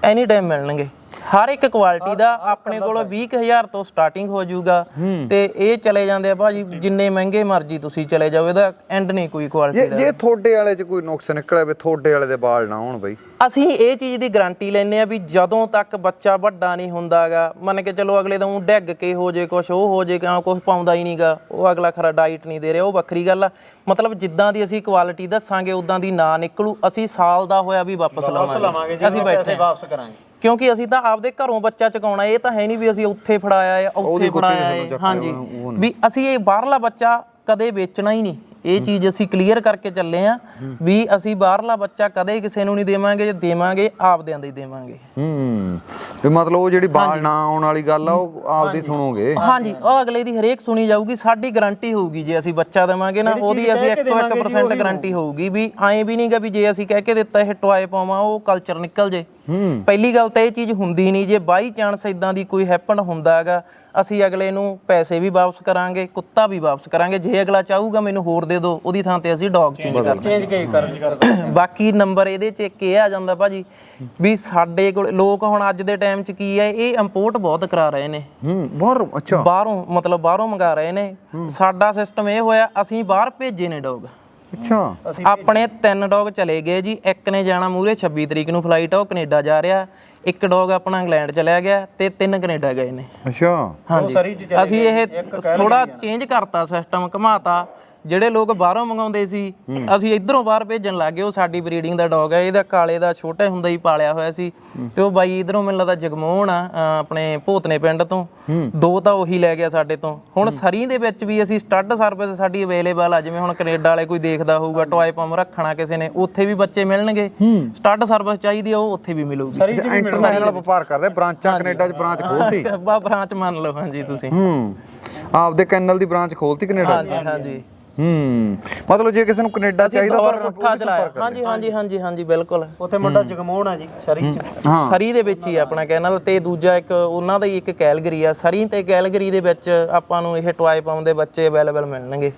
ਐਨੀ ਟਾਈਮ ਮਿਲਣਗੇ। ਹਰ ਇੱਕ ਕੁਆਲਿਟੀ ਦਾ ਆਪਣੇ ਕੋਲ 20000 ਤੋਂ ਸਟਾਰਟਿੰਗ ਹੋ ਜਾਊਗਾ। ਤੇ ਇਹ ਚਲੇ ਜਾਂਦੇ ਆ ਭਾਜੀ ਜਿੰਨੇ ਮਹਿੰਗੇ ਮਰਜ਼ੀ ਤੁਸੀਂ ਚਲੇ ਜਾਓ ਇਹਦਾ ਐਂਡ ਨਹੀਂ ਕੋਈ ਕੁਆਲਿਟੀ ਦਾ। ਜੇ ਤੁਹਾਡੇ ਵਾਲੇ ਚ ਕੋਈ ਨੁਕਸ ਨਿਕਲਿਆ ਵੇ ਤੁਹਾਡੇ ਵਾਲੇ ਦੇ ਬਾਲ ਨਾ ਹੋਣ ਬਈ। ਅਸੀਂ ਇਹ ਚੀਜ਼ ਦੀ ਗਾਰੰਟੀ ਲੈਨੇ ਆ ਵੀ ਜਦੋਂ ਤੱਕ ਬੱਚਾ ਵੱਡਾ ਨਹੀਂ ਹੁੰਦਾਗਾ ਮੰਨ ਕੇ ਚਲੋ ਅਗਲੇ ਦਾ ਊਂ ਡਿੱਗ ਕੇ ਹੋ ਜੇ ਕੁਝ ਉਹ ਹੋ ਜੇ ਕਿਉਂ ਕੁਝ ਪਾਉਂਦਾ ਹੀ ਨਹੀਂਗਾ ਉਹ ਅਗਲਾ ਖਰਾ ਡਾਈਟ ਨਹੀਂ ਦੇ ਰਿਹਾ ਉਹ ਵੱਖਰੀ ਗੱਲ ਆ। ਮਤਲਬ ਜਿੱਦਾਂ ਦੀ ਅਸੀਂ ਕੁਆਲਿਟੀ ਦੱਸਾਂਗੇ ਉਦਾਂ ਦੀ ਨਾ ਨਿਕਲੂ। ਅਸੀਂ ਸਾਲ ਦਾ ਹੋਇਆ ਵੀ ਵਾਪਸ ਲਵਾਂਗੇ। ਅਸੀਂ ਬੈਠੇ। ਵਾਪਸ ਕਰਾਂਗੇ। ਕਿਉਂਕਿ ਅਸੀਂ ਤਾਂ ਆਪਦੇ ਘਰੋਂ ਬੱਚਾ ਚਕਾਉਣਾ ਇਹ ਤਾਂ ਹੈ ਨਹੀਂ ਵੀ ਅਸੀਂ ਉੱਥੇ ਫੜਾਇਆ ਹੈ ਉੱਥੇ ਫੜਾਇਆ ਹੈ। ਹਾਂਜੀ। ਵੀ ਅਸੀਂ ਇਹ ਬਾਹਰਲਾ ਬੱਚਾ ਕਦੇ ਵੇਚਣਾ ਹੀ ਨਹੀਂ। ਇਹ ਚੀਜ਼ ਅਸੀਂ ਕਲੀਅਰ ਕਰਕੇ ਚੱਲੇ ਆ ਵੀ ਅਸੀਂ ਬਾਹਰਲਾ ਬੱਚਾ ਕਦੇ ਕਿਸੇ ਨੂੰ ਨਹੀਂ ਦੇਵਾਂਗੇ ਜੇ ਦੇਵਾਂਗੇ ਆਪਦਿਆਂ ਦੇ ਹੀ ਦੇਵਾਂਗੇ। ਹੂੰ। ਵੀ ਮਤਲਬ ਉਹ ਜਿਹੜੀ ਬਾਲ ਨਾ ਆਉਣ ਵਾਲੀ ਗੱਲ ਆ ਉਹ ਆਪਦੀ ਸੁਣੋਗੇ। ਹਾਂਜੀ ਉਹ ਅਗਲੇ ਦੀ ਹਰੇਕ ਸੁਣੀ ਜਾਊਗੀ ਸਾਡੀ ਗਾਰੰਟੀ ਹੋਊਗੀ ਜੇ ਅਸੀਂ ਬੱਚਾ ਦੇਵਾਂਗੇ ਨਾ ਉਹਦੀ ਅਸੀਂ 101% ਗਾਰੰਟੀ ਹੋਊਗੀ। ਵੀ ਐਂ ਵੀ ਨਹੀਂਗਾ ਵੀ ਜੇ ਅਸੀਂ ਕਹਿ ਕੇ ਦਿੱਤਾ ਇਹ ਟੁਆਏ ਪਾਵਾਂ ਉਹ ਕਲਚਰ ਨਿਕਲ ਜੇ। ਪਹਿਲੀ ਗੱਲ ਤਾਂ ਇਹ ਚੀਜ਼ ਹੁੰਦੀ ਨਹੀਂ ਜੇ ਬਾਈ ਚਾਂਸ ਇਦਾਂ ਦੀ ਕੋਈ ਹੈਪਨ ਹੁੰਦਾ ਹੈਗਾ ਅਸੀਂ ਅਗਲੇ ਨੂੰ ਪੈਸੇ ਵੀ ਵਾਪਸ ਕਰਾਂਗੇ ਕੁੱਤਾ ਵੀ ਵਾਪਸ ਕਰਾਂਗੇ ਜੇ ਅਗਲਾ ਚਾਹੂਗਾ ਮੈਨੂੰ ਹੋਰ ਦੇ ਦਿਓ ਉਹਦੀ ਥਾਂ ਤੇ ਅਸੀਂ ਡੌਗ ਚੇਂਜ ਕਰ ਚੇਂਜ ਕੇ ਕਰ ਬਾਕੀ ਨੰਬਰ ਇਹਦੇ ਚ ਇੱਕ ਇਹ ਆ ਜਾਂਦਾ ਭਾਜੀ ਵੀ ਸਾਡੇ ਕੋਲ ਲੋਕ ਹੁਣ ਅੱਜ ਦੇ ਟਾਈਮ ਚ ਕੀ ਹੈ ਇਹ ਇੰਪੋਰਟ ਬਹੁਤ ਕਰਾ ਰਹੇ ਨੇ। ਹੂੰ ਬਾਹਰ ਅੱਛਾ। ਬਾਹਰੋਂ ਮਤਲਬ ਬਾਹਰੋਂ ਮੰਗਾ ਰਹੇ ਨੇ। ਸਾਡਾ ਸਿਸਟਮ ਇਹ ਹੋਇਆ ਅਸੀਂ ਬਾਹਰ ਭੇਜੇ ਨੇ ਡੌਗ ਅੱਛਾ। ਆਪਣੇ ਤਿੰਨ ਡੌਗ ਚਲੇ ਗਏ ਜੀ ਇੱਕ ਨੇ ਜਾਣਾ ਮੂਰੇ 26 ਤਰੀਕ ਨੂੰ ਫਲਾਈਟ ਆ ਉਹ ਕੈਨੇਡਾ ਜਾ ਰਿਹਾ। ਇੱਕ ਡੌਗ ਆਪਣਾ ਇੰਗਲੈਂਡ ਚਲਿਆ ਗਿਆ ਤੇ ਤਿੰਨ ਕੈਨੇਡਾ ਗਏ ਨੇ। ਅੱਛਾ। ਹਾਂਜੀ। ਅਸੀਂ ਇਹ ਥੋੜਾ ਚੇਂਜ ਕਰਤਾ ਸਿਸਟਮ ਘਮਾਤਾ। ਜਿਹੜੇ ਲੋਕ ਬਾਹਰੋਂ ਮੰਗਾਉਂਦੇ ਸੀ ਅਸੀਂ ਇਧਰੋਂ ਬਾਹਰ ਭੇਜਣ ਲੱਗੇ ਉਹ ਸਾਡੀ ਬਰੀਡਿੰਗ ਦਾ ਡੌਗ ਹੈ ਇਹਦਾ ਕਾਲੇ ਦਾ ਛੋਟਾ ਹੁੰਦਾ ਹੀ ਪਾਲਿਆ ਹੋਇਆ ਸੀ। ਤੇ ਉਹ ਬਾਈ ਇਧਰੋਂ ਮੈਨੂੰ ਲੱਗਦਾ ਜਗਮੋਹਨ ਆ ਆਪਣੇ ਭੂਤਨੇ ਪਿੰਡ ਤੋਂ। ਦੋ ਤਾਂ ਉਹੀ ਲੈ ਗਿਆ ਸਾਡੇ ਤੋਂ। ਹੁਣ ਸਰੀ ਦੇ ਵਿੱਚ ਵੀ ਅਸੀਂ ਸਟੱਡ ਸਰਵਿਸ ਸਾਡੀ ਅਵੇਲੇਬਲ ਆ ਜਿਵੇਂ ਹੁਣ ਕੈਨੇਡਾ ਵਾਲੇ ਕੋਈ ਦੇਖਦਾ ਹੋਊਗਾ ਟੌਏ ਪੰਮ ਰੱਖਣਾ ਕਿਸੇ ਨੇ ਉੱਥੇ ਵੀ ਬੱਚੇ ਮਿਲਣਗੇ। ਸਟੱਡ ਸਰਵਿਸ ਚਾਹੀਦੀ ਆ ਉਹ ਉੱਥੇ ਵੀ ਮਿਲੂਗੀ। ਇੰਟਰਨੈਸ਼ਨਲ ਵਪਾਰ ਕਰਦੇ ਬ੍ਰਾਂਚਾਂ ਕੈਨੇਡਾ 'ਚ ਬ੍ਰਾਂਚ ਖੋਲਤੀ? ਬਾ ਬ੍ਰਾਂਚ ਮੰਨ ਲਓ ਹਾਂਜੀ ਤੁਸੀਂ। ਹੂੰ। ਆਪਦੇ ਕੈਨਲ ਦੀ ਬ੍ਰਾਂਚ ਖੋਲਤੀ ਕੈਨੇਡਾ ਹਾਂਜੀ ਹਾਂਜੀ। ਹੂੰ। ਮਤਲਬ ਜੇ ਕਿਸੇ ਨੂੰ ਕੈਨੇਡਾ ਚਾਹੀਦਾ ਤਾਂ ਪੁੱਠਾ ਚਲਾਇਆ। ਹਾਂਜੀ ਹਾਂਜੀ ਹਾਂਜੀ ਹਾਂਜੀ ਬਿਲਕੁਲ। ਉੱਥੇ ਮੁੰਡਾ ਜਗਮੋਹਨ ਆ ਜੀ ਸ਼ਰੀ ਚ। ਹਾਂ। ਸਰੀ ਦੇ ਵਿੱਚ ਹੀ ਆਪਣਾ ਕੈਨਲ ਤੇ ਦੂਜਾ ਇੱਕ ਉਹਨਾਂ ਦਾ ਹੀ ਇੱਕ ਕੈਲਗਰੀ ਆ। ਸਰੀ ਤੇ ਕੈਲਗਰੀ ਦੇ ਵਿੱਚ ਆਪਾਂ ਨੂੰ ਇਹ ਟੁਆਏ ਪਾਉਣ ਦੇ ਬੱਚੇ ਅਵੇਲੇਬਲ ਮਿਲਣਗੇ।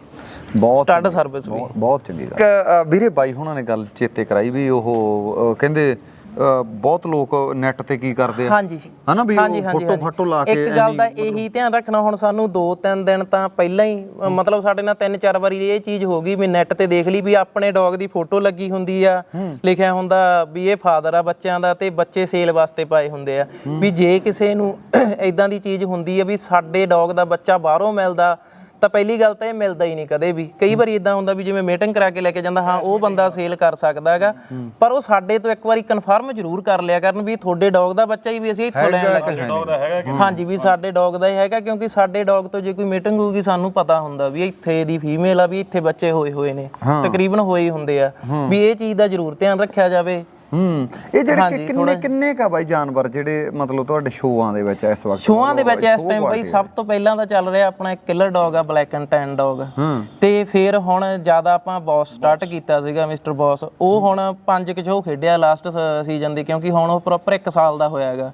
ਬਹੁਤ ਸਟੱਡ ਸਰਵਿਸ ਵੀ। ਬਹੁਤ- ਚੰਗੀ ਗੱਲ। ਵੀਰੇ ਬਾਈ ਹੁਣਾਂ ਨੇ ਗੱਲ ਚੇਤੇ ਕਰਾਈ ਵੀ ਉਹ ਕਹਿੰਦੇ ਬਹੁਤ ਲੋਕ ਨੈਟ ਤੇ ਕੀ ਕਰਦੇ ਆ? ਹਾਂਜੀ। ਹਨਾ ਵੀ ਫੋਟੋ ਫੋਟੋ ਲਾ ਕੇ ਇੱਕ ਗੱਲ ਦਾ ਇਹੀ ਧਿਆਨ ਰੱਖਣਾ ਹੁਣ ਸਾਨੂੰ 2-3 ਦਿਨ ਤਾਂ ਪਹਿਲਾਂ ਹੀ ਮਤਲਬ ਸਾਡੇ ਨਾਲ 3-4 ਵਾਰੀ ਇਹ ਚੀਜ਼ ਹੋ ਗਈ ਵੀ ਨੈਟ ਤੇ ਦੇਖ ਲਈ ਵੀ ਆਪਣੇ ਡੌਗ ਦੀ ਫੋਟੋ ਲੱਗੀ ਹੁੰਦੀ ਆ। ਲਿਖਿਆ ਹੁੰਦਾ ਵੀ ਇਹ ਫਾਦਰ ਆ ਬੱਚਿਆਂ ਦਾ ਤੇ ਬੱਚੇ ਸੇਲ ਵਾਸਤੇ ਪਾਏ ਹੁੰਦੇ ਆ। ਵੀ ਜੇ ਕਿਸੇ ਨੂੰ ਇਦਾਂ ਦੀ ਚੀਜ਼ ਹੁੰਦੀ ਆ ਵੀ ਸਾਡੇ ਡੌਗ ਦਾ ਬੱਚਾ ਬਾਹਰੋਂ ਮਿਲਦਾ ਤਾਂ ਪਹਿਲੀ ਗੱਲ ਤਾਂ ਇਹ ਮਿਲਦਾ ਹੀ ਨਹੀਂ ਕਦੇ ਵੀ। ਕਈ ਵਾਰੀ ਇਦਾਂ ਹੁੰਦਾ ਵੀ ਜਿਵੇਂ ਮੀਟਿੰਗ ਕਰਾ ਕੇ ਲੈ ਕੇ ਜਾਂਦਾ ਹਾਂ ਉਹ ਬੰਦਾ ਸੇਲ ਕਰ ਸਕਦਾ ਹੈਗਾ ਪਰ ਉਹ ਸਾਡੇ ਤੋਂ ਇੱਕ ਵਾਰੀ ਕਨਫਰਮ ਜ਼ਰੂਰ ਕਰ ਲਿਆ ਕਰਨ ਵੀ ਤੁਹਾਡੇ ਡੌਗ ਦਾ ਬੱਚਾ ਹੀ ਵੀ ਅਸੀਂ ਇੱਥੋਂ ਲੈਣ ਲੱਗੇ। ਡੌਗ ਦਾ ਹੈਗਾ ਕਿ ਹਾਂਜੀ ਵੀ ਸਾਡੇ ਡੌਗ ਦਾ ਹੀ ਹੈਗਾ ਕਿਉਂਕਿ ਸਾਡੇ ਡੌਗ ਤੋਂ ਜੇ ਕੋਈ ਮੀਟਿੰਗ ਹੋਊਗੀ ਸਾਨੂੰ ਪਤਾ ਹੁੰਦਾ ਵੀ ਇੱਥੇ ਦੀ ਫੀਮੇਲ ਆ ਵੀ ਇੱਥੇ ਬੱਚੇ ਹੋਏ ਹੋਏ ਨੇ। ਤਕਰੀਬਨ ਹੋਏ ਹੀ ਹੁੰਦੇ ਆ। ਵੀ ਇਹ ਚੀਜ਼ ਦਾ ਜ਼ਰੂਰ ਧਿਆਨ ਰੱਖਿਆ ਜਾਵੇ। ਹੂੰ। ਇਹ ਜਿਹੜੇ ਕਿ ਕਿੰਨੇ ਕਿੰਨੇ ਕਾ ਬਾਈ ਜਾਨਵਰ ਜਿਹੜੇ ਮਤਲਬ ਤੁਹਾਡੇ ਸ਼ੋਆਂ ਦੇ ਵਿੱਚ ਇਸ ਵਕਤ ਸ਼ੋਆਂ ਦੇ ਵਿੱਚ ਇਸ ਟਾਈਮ ਬਈ ਸਭ ਤੋਂ ਪਹਿਲਾਂ ਤਾਂ ਚੱਲ ਰਿਹਾ ਆਪਣਾ ਕਿਲਰ ਡੌਗ ਆ ਬਲੈਕ ਐਂਡ ਟੈਨ ਡੌਗ ਤੇ ਫਿਰ ਹੁਣ ਜ਼ਿਆਦਾ ਆਪਾਂ ਬੌਸ ਸਟਾਰਟ ਕੀਤਾ ਸੀਗਾ ਮਿਸਟਰ ਬੌਸ ਉਹ ਹੁਣ ਪੰਜ ਕੁ ਸ਼ੋਅ ਖੇਡਿਆ ਲਾਸਟ ਸੀਜ਼ਨ ਦੇ ਕਿਉਂਕਿ ਹੁਣ ਉਹ ਪ੍ਰੋਪਰ 1 ਸਾਲ ਦਾ ਹੋਇਆਗਾ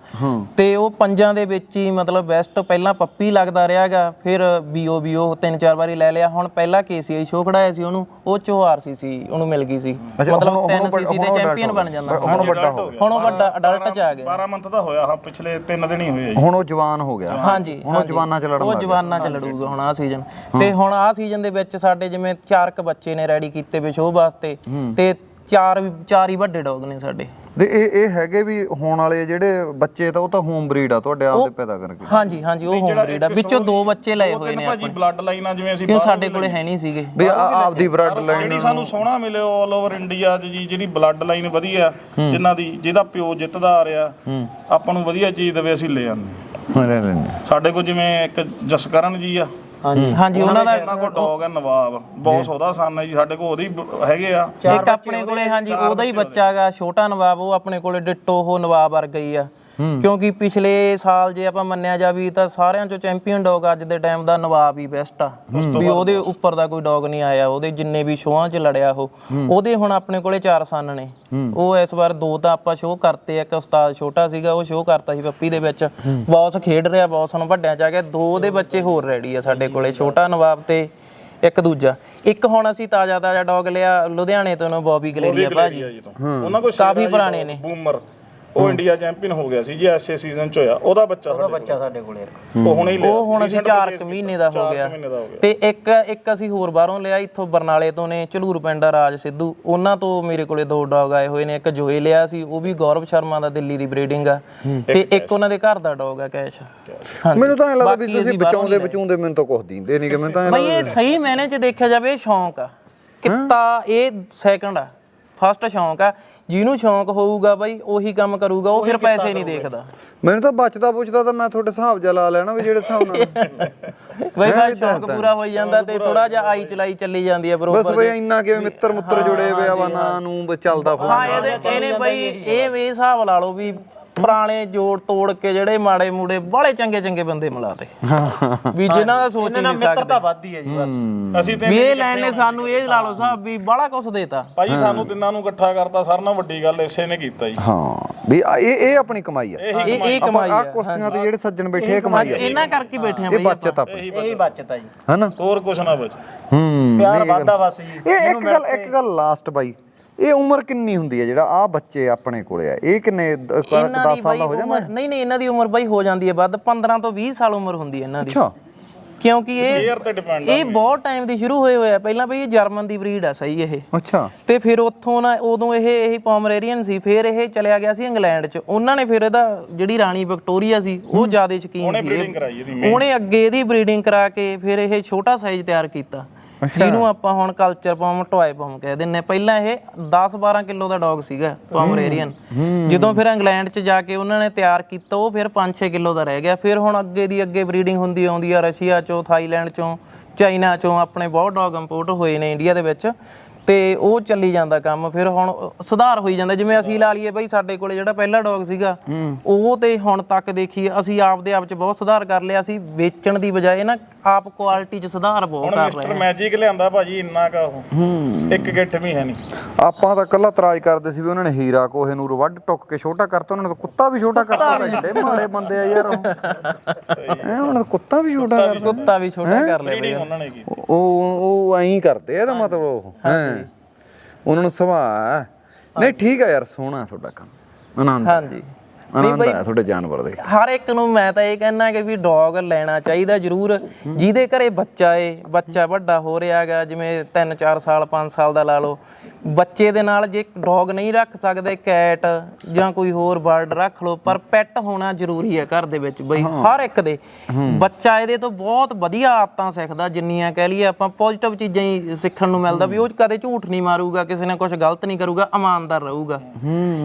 ਤੇ ਉਹ ਪੰਜਾਂ ਦੇ ਵਿੱਚ ਹੀ ਮਤਲਬ ਬੈਸਟ ਪਹਿਲਾਂ ਪੱਪੀ ਲੱਗਦਾ ਰਿਹਾਗਾ ਫਿਰ ਬੀਓ ਬੀਓ ਤਿੰਨ ਚਾਰ ਵਾਰੀ ਲੈ ਲਿਆ। ਹੁਣ ਪਹਿਲਾ ਕੇਸੀਆਈ ਸ਼ੋਅ ਖੜਾਇਆ ਸੀ ਉਹਨੂੰ ਉਹ ਚੋ ਆਰਸੀਸੀ ਉਹਨੂੰ ਮਿਲ ਗਈ ਸੀ। ਮਤਲਬ 3 ਸੀਸੀ ਦੇ ਚੈਂਪੀਅਨ ਬਣ ਜਾਂਦਾ। ਹੁਣ ਵੱਡਾ ਹੋ ਗਿਆ। ਹੁਣ ਉਹ ਵੱਡਾ ਅਡਲਟ ਚ ਆ ਗਿਆ। 12 ਮੰਥ ਦਾ ਹੋਇਆ ਹਾਂ ਪਿਛਲੇ 3 ਦਿਨ ਹੀ ਹੋਏ ਆ ਜੀ। ਹੁਣ ਉਹ ਜਵਾਨ ਹੋ ਗਿਆ। ਹਾਂਜੀ ਹੁਣ ਉਹ ਜਵਾਨਾਂ ਚ ਲੜਨ ਉਹ ਜਵਾਨਾਂ ਚ ਲੜੂਗਾ ਹੁਣ ਆਹ ਸੀਜ਼ਨ ਤੇ ਹੁਣ ਆਹ ਸੀਜ਼ਨ ਦੇ ਵਿੱਚ ਸਾਡੇ ਜਿਵੇਂ ਚਾਰ ਕ ਬੱਚੇ ਨੇ ਰੈਡੀ ਕੀਤੇ ਵੇ ਸ਼ੋਅ ਵਾਸਤੇ ਤੇ ਚਾਰ ਚਾਰ ਹੀ ਵੱਡੇ ਡੌਗ ਨੇ ਸਾਡੇ। ਤੇ ਇਹ ਇਹ ਹੈਗੇ ਵੀ ਹੋਣ ਵਾਲੇ ਜਿਹੜੇ ਬੱਚੇ ਤਾਂ ਉਹ ਤਾਂ ਹੋਮ ਬਰੀਡ ਆ ਤੁਹਾਡੇ ਆਪਦੇ ਪੈਦਾ ਕਰਕੇ। ਹਾਂਜੀ ਹਾਂਜੀ ਉਹ ਹੋਮ ਬਰੀਡ ਆ। ਵਿੱਚੋਂ ਦੋ ਬੱਚੇ ਲਏ ਹੋਏ ਨੇ ਭਾਜੀ ਬਲੱਡ ਲਾਈਨਾਂ ਜਿਵੇਂ ਅਸੀਂ ਸਾਡੇ ਕੋਲੇ ਹੈ ਨਹੀਂ ਸੀਗੇ। ਵੀ ਆ- ਆਪਦੀ ਬਲੱਡ ਲਾਈਨ ਜਿਹੜੀ ਸਾਨੂੰ ਸੋਹਣਾ ਮਿਲਿਆ ਆਲ ਓਵਰ ਇੰਡੀਆ 'ਚ ਜੀ ਜਿਹੜੀ ਬਲੱਡ ਲਾਈਨ ਵਧੀਆ ਜਿਨ੍ਹਾਂ ਦੀ ਜਿਹਦਾ ਪਿਓ ਜਿੱਤਦਾ ਆ ਰਿਹਾ ਆਪਾਂ ਨੂੰ ਵਧੀਆ ਚੀਜ਼ ਦੇਵੇ ਅਸੀਂ ਲੈ ਆਉਂਦੇ ਸਾਡੇ ਕੋਲ ਜਿਵੇਂ ਇੱਕ ਜਸਕਰਨ ਜੀ ਆ ਹਾਂਜੀ। ਹਾਂਜੀ ਉਹਨਾਂ ਦਾ ਉਹਨਾਂ ਕੋਲ ਡੌਗ ਹੈ ਨਵਾਬ। ਬੌਸ ਉਹਦਾ ਸਨ ਹੈ ਜੀ ਸਾਡੇ ਕੋਲ ਉਹਦੇ ਹੀ ਹੈਗੇ ਆ। ਇੱਕ ਆਪਣੇ ਕੋਲੇ ਹਾਂਜੀ ਉਹਦਾ ਹੀ ਬੱਚਾ ਹੈਗਾ ਛੋਟਾ ਨਵਾਬ ਉਹ ਆਪਣੇ ਕੋਲੇ ਡਿੱਟੋ ਉਹ ਨਵਾਬ ਵਰਗਾ ਹੀ ਆ। ਕਿਉਂਕਿ ਪਿਛਲੇ ਸਾਲ ਜੇ ਆਪਾਂ ਮੰਨਿਆ ਜਾਵੀ ਤਾਂ ਸਾਰਿਆਂ ਚੋਂ ਚੈਂਪੀਅਨ ਡੌਗ ਅੱਜ ਦੇ ਟਾਈਮ ਦਾ ਨਵਾਬ ਹੀ ਬੈਸਟ ਆ। ਵੀ ਉਹਦੇ ਉੱਪਰ ਦਾ ਕੋਈ ਡੌਗ ਨਹੀਂ ਆਇਆ ਉਹਦੇ ਜਿੰਨੇ ਵੀ ਸ਼ੋਆਂ 'ਚ ਲੜਿਆ ਉਹ ਉਹਦੇ ਹੁਣ ਆਪਣੇ ਕੋਲੇ ਚਾਰ ਸੰਨ ਨੇ। ਉਹ ਇਸ ਵਾਰ ਦੋ ਤਾਂ ਆਪਾਂ ਸ਼ੋਅ ਕਰਤੇ ਇੱਕ ਉਸਤਾਦ ਛੋਟਾ ਸੀਗਾ ਉਹ ਸ਼ੋਅ ਕਰਤਾ ਸੀ ਪੱਪੀ ਦੇ ਵਿੱਚ। ਬੌਸ ਖੇਡ ਰਿਹਾ ਬੌਸ ਹੁਣ ਵੱਡਿਆਂ 'ਚ ਆ ਗਿਆ। ਦੋ ਉਹਦੇ ਬੱਚੇ ਹੋਰ ਰੈਡੀ ਆ ਸਾਡੇ ਕੋਲੇ ਛੋਟਾ ਨਵਾਬ ਤੇ ਇੱਕ ਦੂਜਾ। ਇੱਕ ਹੁਣ ਅਸੀਂ ਤਾਜ਼ਾ ਤਾਜ਼ਾ ਡੌਗ ਲਿਆ ਲੁਧਿਆਣੇ ਤੋਂ ਨੂੰ ਬੌਬੀ ਗਲੇਰੀਆ ਭਾਜੀ। ਜੀ ਉਹਨਾਂ ਕੋਲ ਕਾਫੀ ਪੁਰਾਣੇ ਨੇ। ਬੂਮਰ। ਉਹ ਇੰਡੀਆ ਚੈਂਪੀਅਨ ਹੋ ਗਿਆ ਸੀ ਜੀ ਐਸਏ ਸੀਜ਼ਨ 'ਚ ਹੋਇਆ। ਉਹਦਾ ਬੱਚਾ ਸਾਡੇ ਕੋਲ। ਬੱਚਾ ਸਾਡੇ ਕੋਲੇ ਉਹ ਹੁਣੇ ਹੀ ਲਿਆ ਉਹ ਹੁਣ ਅਸੀਂ 4 ਕੁ ਮਹੀਨੇ ਦਾ ਹੋ ਗਿਆ। ਤੇ ਇੱਕ ਇੱਕ ਅਸੀਂ ਹੋਰ ਬਾਹਰੋਂ ਲਿਆ ਇੱਥੋਂ ਬਰਨਾਲੇ ਤੋਂ ਨੇ ਝਲੂਰ ਪਿੰਡ ਦਾ ਰਾਜ ਸਿੱਧੂ। ਉਹਨਾਂ ਤੋਂ ਮੇਰੇ ਕੋਲੇ ਦੋ ਡੌਗ ਆਏ ਹੋਏ ਨੇ। ਇੱਕ ਜੋਏ ਲਿਆ ਸੀ ਉਹ ਵੀ ਗੌਰਵ ਸ਼ਰਮਾ ਦਾ ਦਿੱਲੀ ਦੀ ਬਰੀਡਿੰਗ ਆ। ਤੇ ਇੱਕ ਉਹਨਾਂ ਦੇ ਘਰ ਦਾ ਡੌਗ ਆ ਕੈਸ਼। ਹਾਂਜੀ ਮੈਨੂੰ ਤਾਂ ਐ ਲੱਗਦਾ ਵੀ ਤੁਸੀਂ ਬਚਾਉਂਦੇ ਬਚਾਉਂਦੇ ਮੈਨੂੰ ਤਾਂ ਕੁਝ ਦਿੰਦੇ ਨਹੀਂ ਕਿ ਮੈਨੂੰ ਤਾਂ ਐਂ ਬਈ ਇਹ ਸਹੀ ਮੈਨੇ ਚ ਦੇਖਿਆ ਜਾਵੇ ਇਹ ਸ਼ੌਂਕ ਆ। ਕਿੱਤਾ ਇਹ ਸੈਕੰਡ ਆ। ਫਸਟ ਸ਼ੌਂਕ ਆ ਜਿਹਨੂੰ ਸ਼ੌਂਕ ਹੋਊਗਾ ਬਈ ਉਹੀ ਕੰਮ ਕਰੂਗਾ ਉਹ ਫਿਰ ਪੈਸੇ ਨਹੀਂ ਦੇਖਦਾ। ਮੈਨੂੰ ਤਾਂ ਬਚਦਾ ਪੁੱਛਦਾ ਤਾਂ ਮੈਂ ਤੁਹਾਡੇ ਹਿਸਾਬ ਜਿਹਾ ਲਾ ਲੈਣਾ ਵੀ ਜਿਹੜੇ ਹਿਸਾਬ ਨਾਲ। ਬਈ ਬਸ ਸ਼ੌਂਕ ਪੂਰਾ ਹੋਈ ਜਾਂਦਾ ਤੇ ਥੋੜਾ ਜਿਹਾ ਆਈ ਚਲਾਈ ਚੱਲੀ ਜਾਂਦੀ ਹੈ ਬਸ ਬਰੋਬਰ ਬਈ ਇੰਨਾ ਕਿਵੇਂ ਮਿੱਤਰ ਮੁੱਤਰ ਜੁੜੇ ਹੋਏ ਆ ਵਾ ਨਾਂ ਬਸ ਚੱਲਦਾ ਫੋਨ। ਹਾਂ ਇਹਦੇ ਇਹਨੇ ਬਈ ਇਹ ਵੀ ਹਿਸਾਬ ਲਾ ਲਓ ਵੀ ਪੁਰਾਣੇ ਜੋੜ ਤੋੜ ਕੇ ਜਿਹੜੇ ਮਾੜੇ ਮੂੜੇ ਬਾਲੇ ਚੰਗੇ ਚੰਗੇ ਬੰਦੇ ਮਿਲਾਤੇ ਵੀ ਜਿਨ੍ਹਾਂ ਦਾ ਸੋਚ ਹੀ ਨਹੀਂ ਸਕਦੇ। ਮਿੱਤਰਤਾ ਵੱਧਦੀ ਹੈ ਜੀ ਬਸ। ਅਸੀਂ ਤੇ ਵੀ ਇਹ ਲੈਣ ਨੇ ਸਾਨੂੰ ਇਹ ਲਾ ਲਓ ਸਾਹਿਬ ਵੀ ਬਾਲਾ ਕੁਛ ਦੇਤਾ। ਭਾਜੀ ਸਾਨੂੰ ਤਿੰਨਾਂ ਨੂੰ ਇਕੱਠਾ ਕਰਤਾ ਸਾਰਿਆਂ ਨਾਲੋਂ ਵੱਡੀ ਗੱਲ ਇਸੇ ਨੇ ਕੀਤਾ ਜੀ। ਹਾਂ ਵੀ ਆ- ਇਹ ਇਹ ਆਪਣੀ ਕਮਾਈ ਆ। ਇਹ ਇਹ ਆਪਾਂ ਕਮਾਈ ਆ। ਆ ਕੁਰਸੀਆਂ ਤੇ ਜਿਹੜੇ ਸੱਜਣ ਬੈਠੇ ਇਹ ਕਮਾਈ ਆ। ਇਹਨਾਂ ਕਰਕੇ ਹੀ ਬੈਠੇ ਆ ਇਹ ਬਈ ਬਚਤ ਆਪਣੀ ਇਹੀ ਬਚਤ ਹੈ ਜੀ। ਹਨਾ? ਹੋਰ ਕੁਛ ਨਾ ਬਚ। ਹੂੰ ਪਿਆਰ ਵੱਧਦਾ ਬਸ ਜੀ। ਇਹ ਇੱਕ ਗੱਲ ਇੱਕ ਗੱਲ ਲਾਸਟ ਬਾਈ। ਇਹ ਉਮਰ ਕਿੰਨੀ ਹੁੰਦੀ ਹੈ ਜਿਹੜਾ ਆ ਬੱਚੇ ਆਪਣੇ ਕੋਲੇ ਆ? ਇਹ ਕਿੰਨੇ 10 ਇਹਨਾਂ ਦੀ ਸਾਲ ਦਾ ਹੋ ਜਾਂਦਾ? ਨਹੀਂ ਨਹੀਂ ਇਹਨਾਂ ਦੀ ਉਮਰ ਬਾਈ ਹੋ ਜਾਂਦੀ ਹੈ ਵੱਧ। 15 ਤੋਂ 20 ਸਾਲ ਉਮਰ ਹੁੰਦੀ ਹੈ ਇਹਨਾਂ ਦੀ। ਅੱਛਾ। ਕਿਉਂਕਿ ਇਹ ਕੇਅਰ ਤੇ ਡਿਪੈਂਡ ਇਹ ਬਹੁਤ ਟਾਈਮ ਦੀ ਸ਼ੁਰੂ ਹੋਏ ਹੋਇਆ ਪਹਿਲਾਂ ਬਈ ਇਹ ਜਰਮਨ ਦੀ ਬਰੀਡ ਆ ਸਹੀ ਇਹ। ਅੱਛਾ। ਤੇ ਫਿਰ ਉੱਥੋਂ ਨਾ ਉਦੋਂ ਇਹ ਇਹ ਪੋਮਰੇਰੀਅਨ ਸੀ। ਫਿਰ ਇਹ ਚਲਿਆ ਗਿਆ ਸੀ ਇੰਗਲੈਂਡ 'ਚ। ਉਹਨਾਂ ਨੇ ਫਿਰ ਇਹਦਾ ਜਿਹੜੀ ਰਾਣੀ ਵਿਕਟੋਰੀਆ ਸੀ ਉਹ ਜ਼ਿਆਦਾ ਸ਼ਕੀਨ ਸੀ। breeding ਇਹ- ਕਰਾਈ ਇਹਦੀ ਉਹਨੇ ਅੱਗੇ ਇਹਦੀ ਬਰੀਡਿੰਗ ਕਰਾ ਕੇ ਫਿਰ ਇਹ ਛੋਟਾ ਸਾਈਜ਼ ਤਿਆਰ ਕੀਤਾ। ਜਿਹਨੂੰ ਆਪਾਂ ਹੁਣ ਕਲਚਰ ਪੌਮ ਟੋਏ ਪੌਮ ਕਹਿ ਦਿੰਨੇ ਪਹਿਲਾਂ ਇਹ 10-12 ਕਿਲੋ ਦਾ ਡੌਗ ਸੀਗਾ ਪੋਮਰੇਰੀਅਨ ਜਦੋਂ ਫਿਰ ਇੰਗਲੈਂਡ 'ਚ ਜਾ ਕੇ ਉਹਨਾਂ ਨੇ ਤਿਆਰ ਕੀਤਾ ਉਹ ਫਿਰ 5-6 ਕਿਲੋ ਦਾ ਰਹਿ ਗਿਆ। ਫਿਰ ਹੁਣ ਅੱਗੇ ਦੀ ਅੱਗੇ ਬਰੀਡਿੰਗ ਹੁੰਦੀ ਆਉਂਦੀ ਆ ਰਸ਼ੀਆ 'ਚੋਂ ਥਾਈਲੈਂਡ 'ਚੋਂ ਚਾਈਨਾ 'ਚੋਂ ਆਪਣੇ ਬਹੁਤ ਡੌਗ ਇੰਪੋਰਟ ਹੋਏ ਨੇ ਇੰਡੀਆ ਦੇ ਵਿੱਚ। ਤੇ ਉਹ ਚੱਲੀ ਜਾਂਦਾ ਕੰਮ ਫਿਰ ਹੁਣ ਸੁਧਾਰ ਹੋਈ ਜਾਂਦਾ। ਜਿਵੇਂ ਅਸੀਂ ਲਾ ਲਈਏ ਬਈ ਸਾਡੇ ਕੋਲੇ ਜਿਹੜਾ ਪਹਿਲਾ ਡੌਗ ਸੀਗਾ ਉਹ ਤੇ ਹੁਣ ਤੱਕ ਦੇਖੀਏ ਅਸੀਂ ਆਪਦੇ ਆਪ 'ਚ ਬਹੁਤ ਸੁਧਾਰ ਕਰ ਲਿਆ। ਅਸੀਂ ਵੇਚਣ ਦੀ ਬਜਾਏ ਨਾ ਆਪ ਕੁਆਲਿਟੀ 'ਚ ਸੁਧਾਰ ਬਹੁਤ ਕਰ ਮਿਸਟਰ ਰਹੇ ਮੈਜਿਕ ਲਿਆਂਦਾ ਭਾਜੀ ਇੰਨਾ ਕਾ ਉਹ। ਇੱਕ ਗਿੱਠ ਵੀ ਹੈ ਨਹੀਂ। ਆਪਾਂ ਤਾਂ ਕੱਲਾ ਇਤਰਾਜ਼ ਕਰਦੇ ਸੀ ਵੀ ਉਹਨਾਂ ਨੇ ਹੀਰਾ ਕੋਹੇ ਨੂੰ ਵੱਢ ਟੁੱਕ ਕੇ ਛੋਟਾ ਕਰਤਾ ਉਹਨਾਂ ਨੇ ਤਾਂ ਕੁੱਤਾ ਵੀ ਛੋਟਾ ਕਰਤਾ। ਏਡੇ ਮਾੜੇ ਬੰਦੇ ਆ ਯਾਰ ਉਹ। ਐ ਉਹਨਾਂ ਦਾ ਕੁੱਤਾ ਵੀ ਛੋਟਾ ਕਰਤਾ ਕੁੱਤਾ ਵੀ ਛੋਟਾ ਕਰ ਲਿਆ ਬਈ ਬਰੀਡਿੰਗ ਉਹਨਾਂ ਨੇ ਕੀਤੀ। ਉਹ ਉਹ ਐਂ ਕਰਦੇ ਆ ਇਹਦਾ ਮਤਲਬ ਉਹ। ਹੈ। ਉਹਨਾਂ ਨੂੰ ਸੁਭਾਅ ਨਹੀਂ ਠੀਕ ਆ ਯਾਰ ਸੋਹਣਾ ਤੁਹਾਡਾ ਕੰਮ। ਆਨੰਦ ਹਾਂਜੀ। ਆਨੰਦ ਆ ਤੁਹਾਡੇ ਜਾਨਵਰ ਦੇ। ਹਰ ਇੱਕ ਨੂੰ ਮੈਂ ਤਾਂ ਇਹ ਕਹਿਣਾ ਕਿ ਵੀ ਡੌਗ ਲੈਣਾ ਚਾਹੀਦਾ ਜ਼ਰੂਰ। ਜਿਹਦੇ ਘਰੇ ਬੱਚਾ ਏ ਬੱਚਾ ਵੱਡਾ ਹੋ ਰਿਹਾ ਹੈਗਾ ਜਿਵੇਂ 3 4 ਸਾਲ 5 ਸਾਲ ਦਾ ਲਾ ਲਓ। ਬੱਚੇ ਦੇ ਨਾਲ ਜੇ ਡੌਗ ਨਹੀਂ ਰੱਖ ਸਕਦੇ ਕੈਟ ਜਾਂ ਕੋਈ ਹੋਰ ਬਰਡ ਰੱਖ ਲਓ ਪਰ ਪੈਟ ਹੋਣਾ ਜ਼ਰੂਰੀ ਹੈ ਘਰ ਦੇ ਵਿੱਚ ਬਈ ਹਰ ਇੱਕ ਦੇ। ਬੱਚਾ ਇਹਦੇ ਤੋਂ ਬਹੁਤ ਵਧੀਆ ਆਦਤਾਂ ਸਿੱਖਦਾ ਜਿੰਨੀਆਂ ਕਹਿ ਲਈਏ ਆਪਾਂ ਪੋਜ਼ਿਟਿਵ ਚੀਜ਼ਾਂ ਹੀ ਸਿੱਖਣ ਨੂੰ ਮਿਲਦਾ ਵੀ ਉਹ ਕਦੇ ਝੂਠ ਨਹੀਂ ਮਾਰੂਗਾ ਕਿਸੇ ਨਾਲ ਕੁਝ ਗਲਤ ਨਹੀਂ ਕਰੂਗਾ ਇਮਾਨਦਾਰ ਰਹੂਗਾ।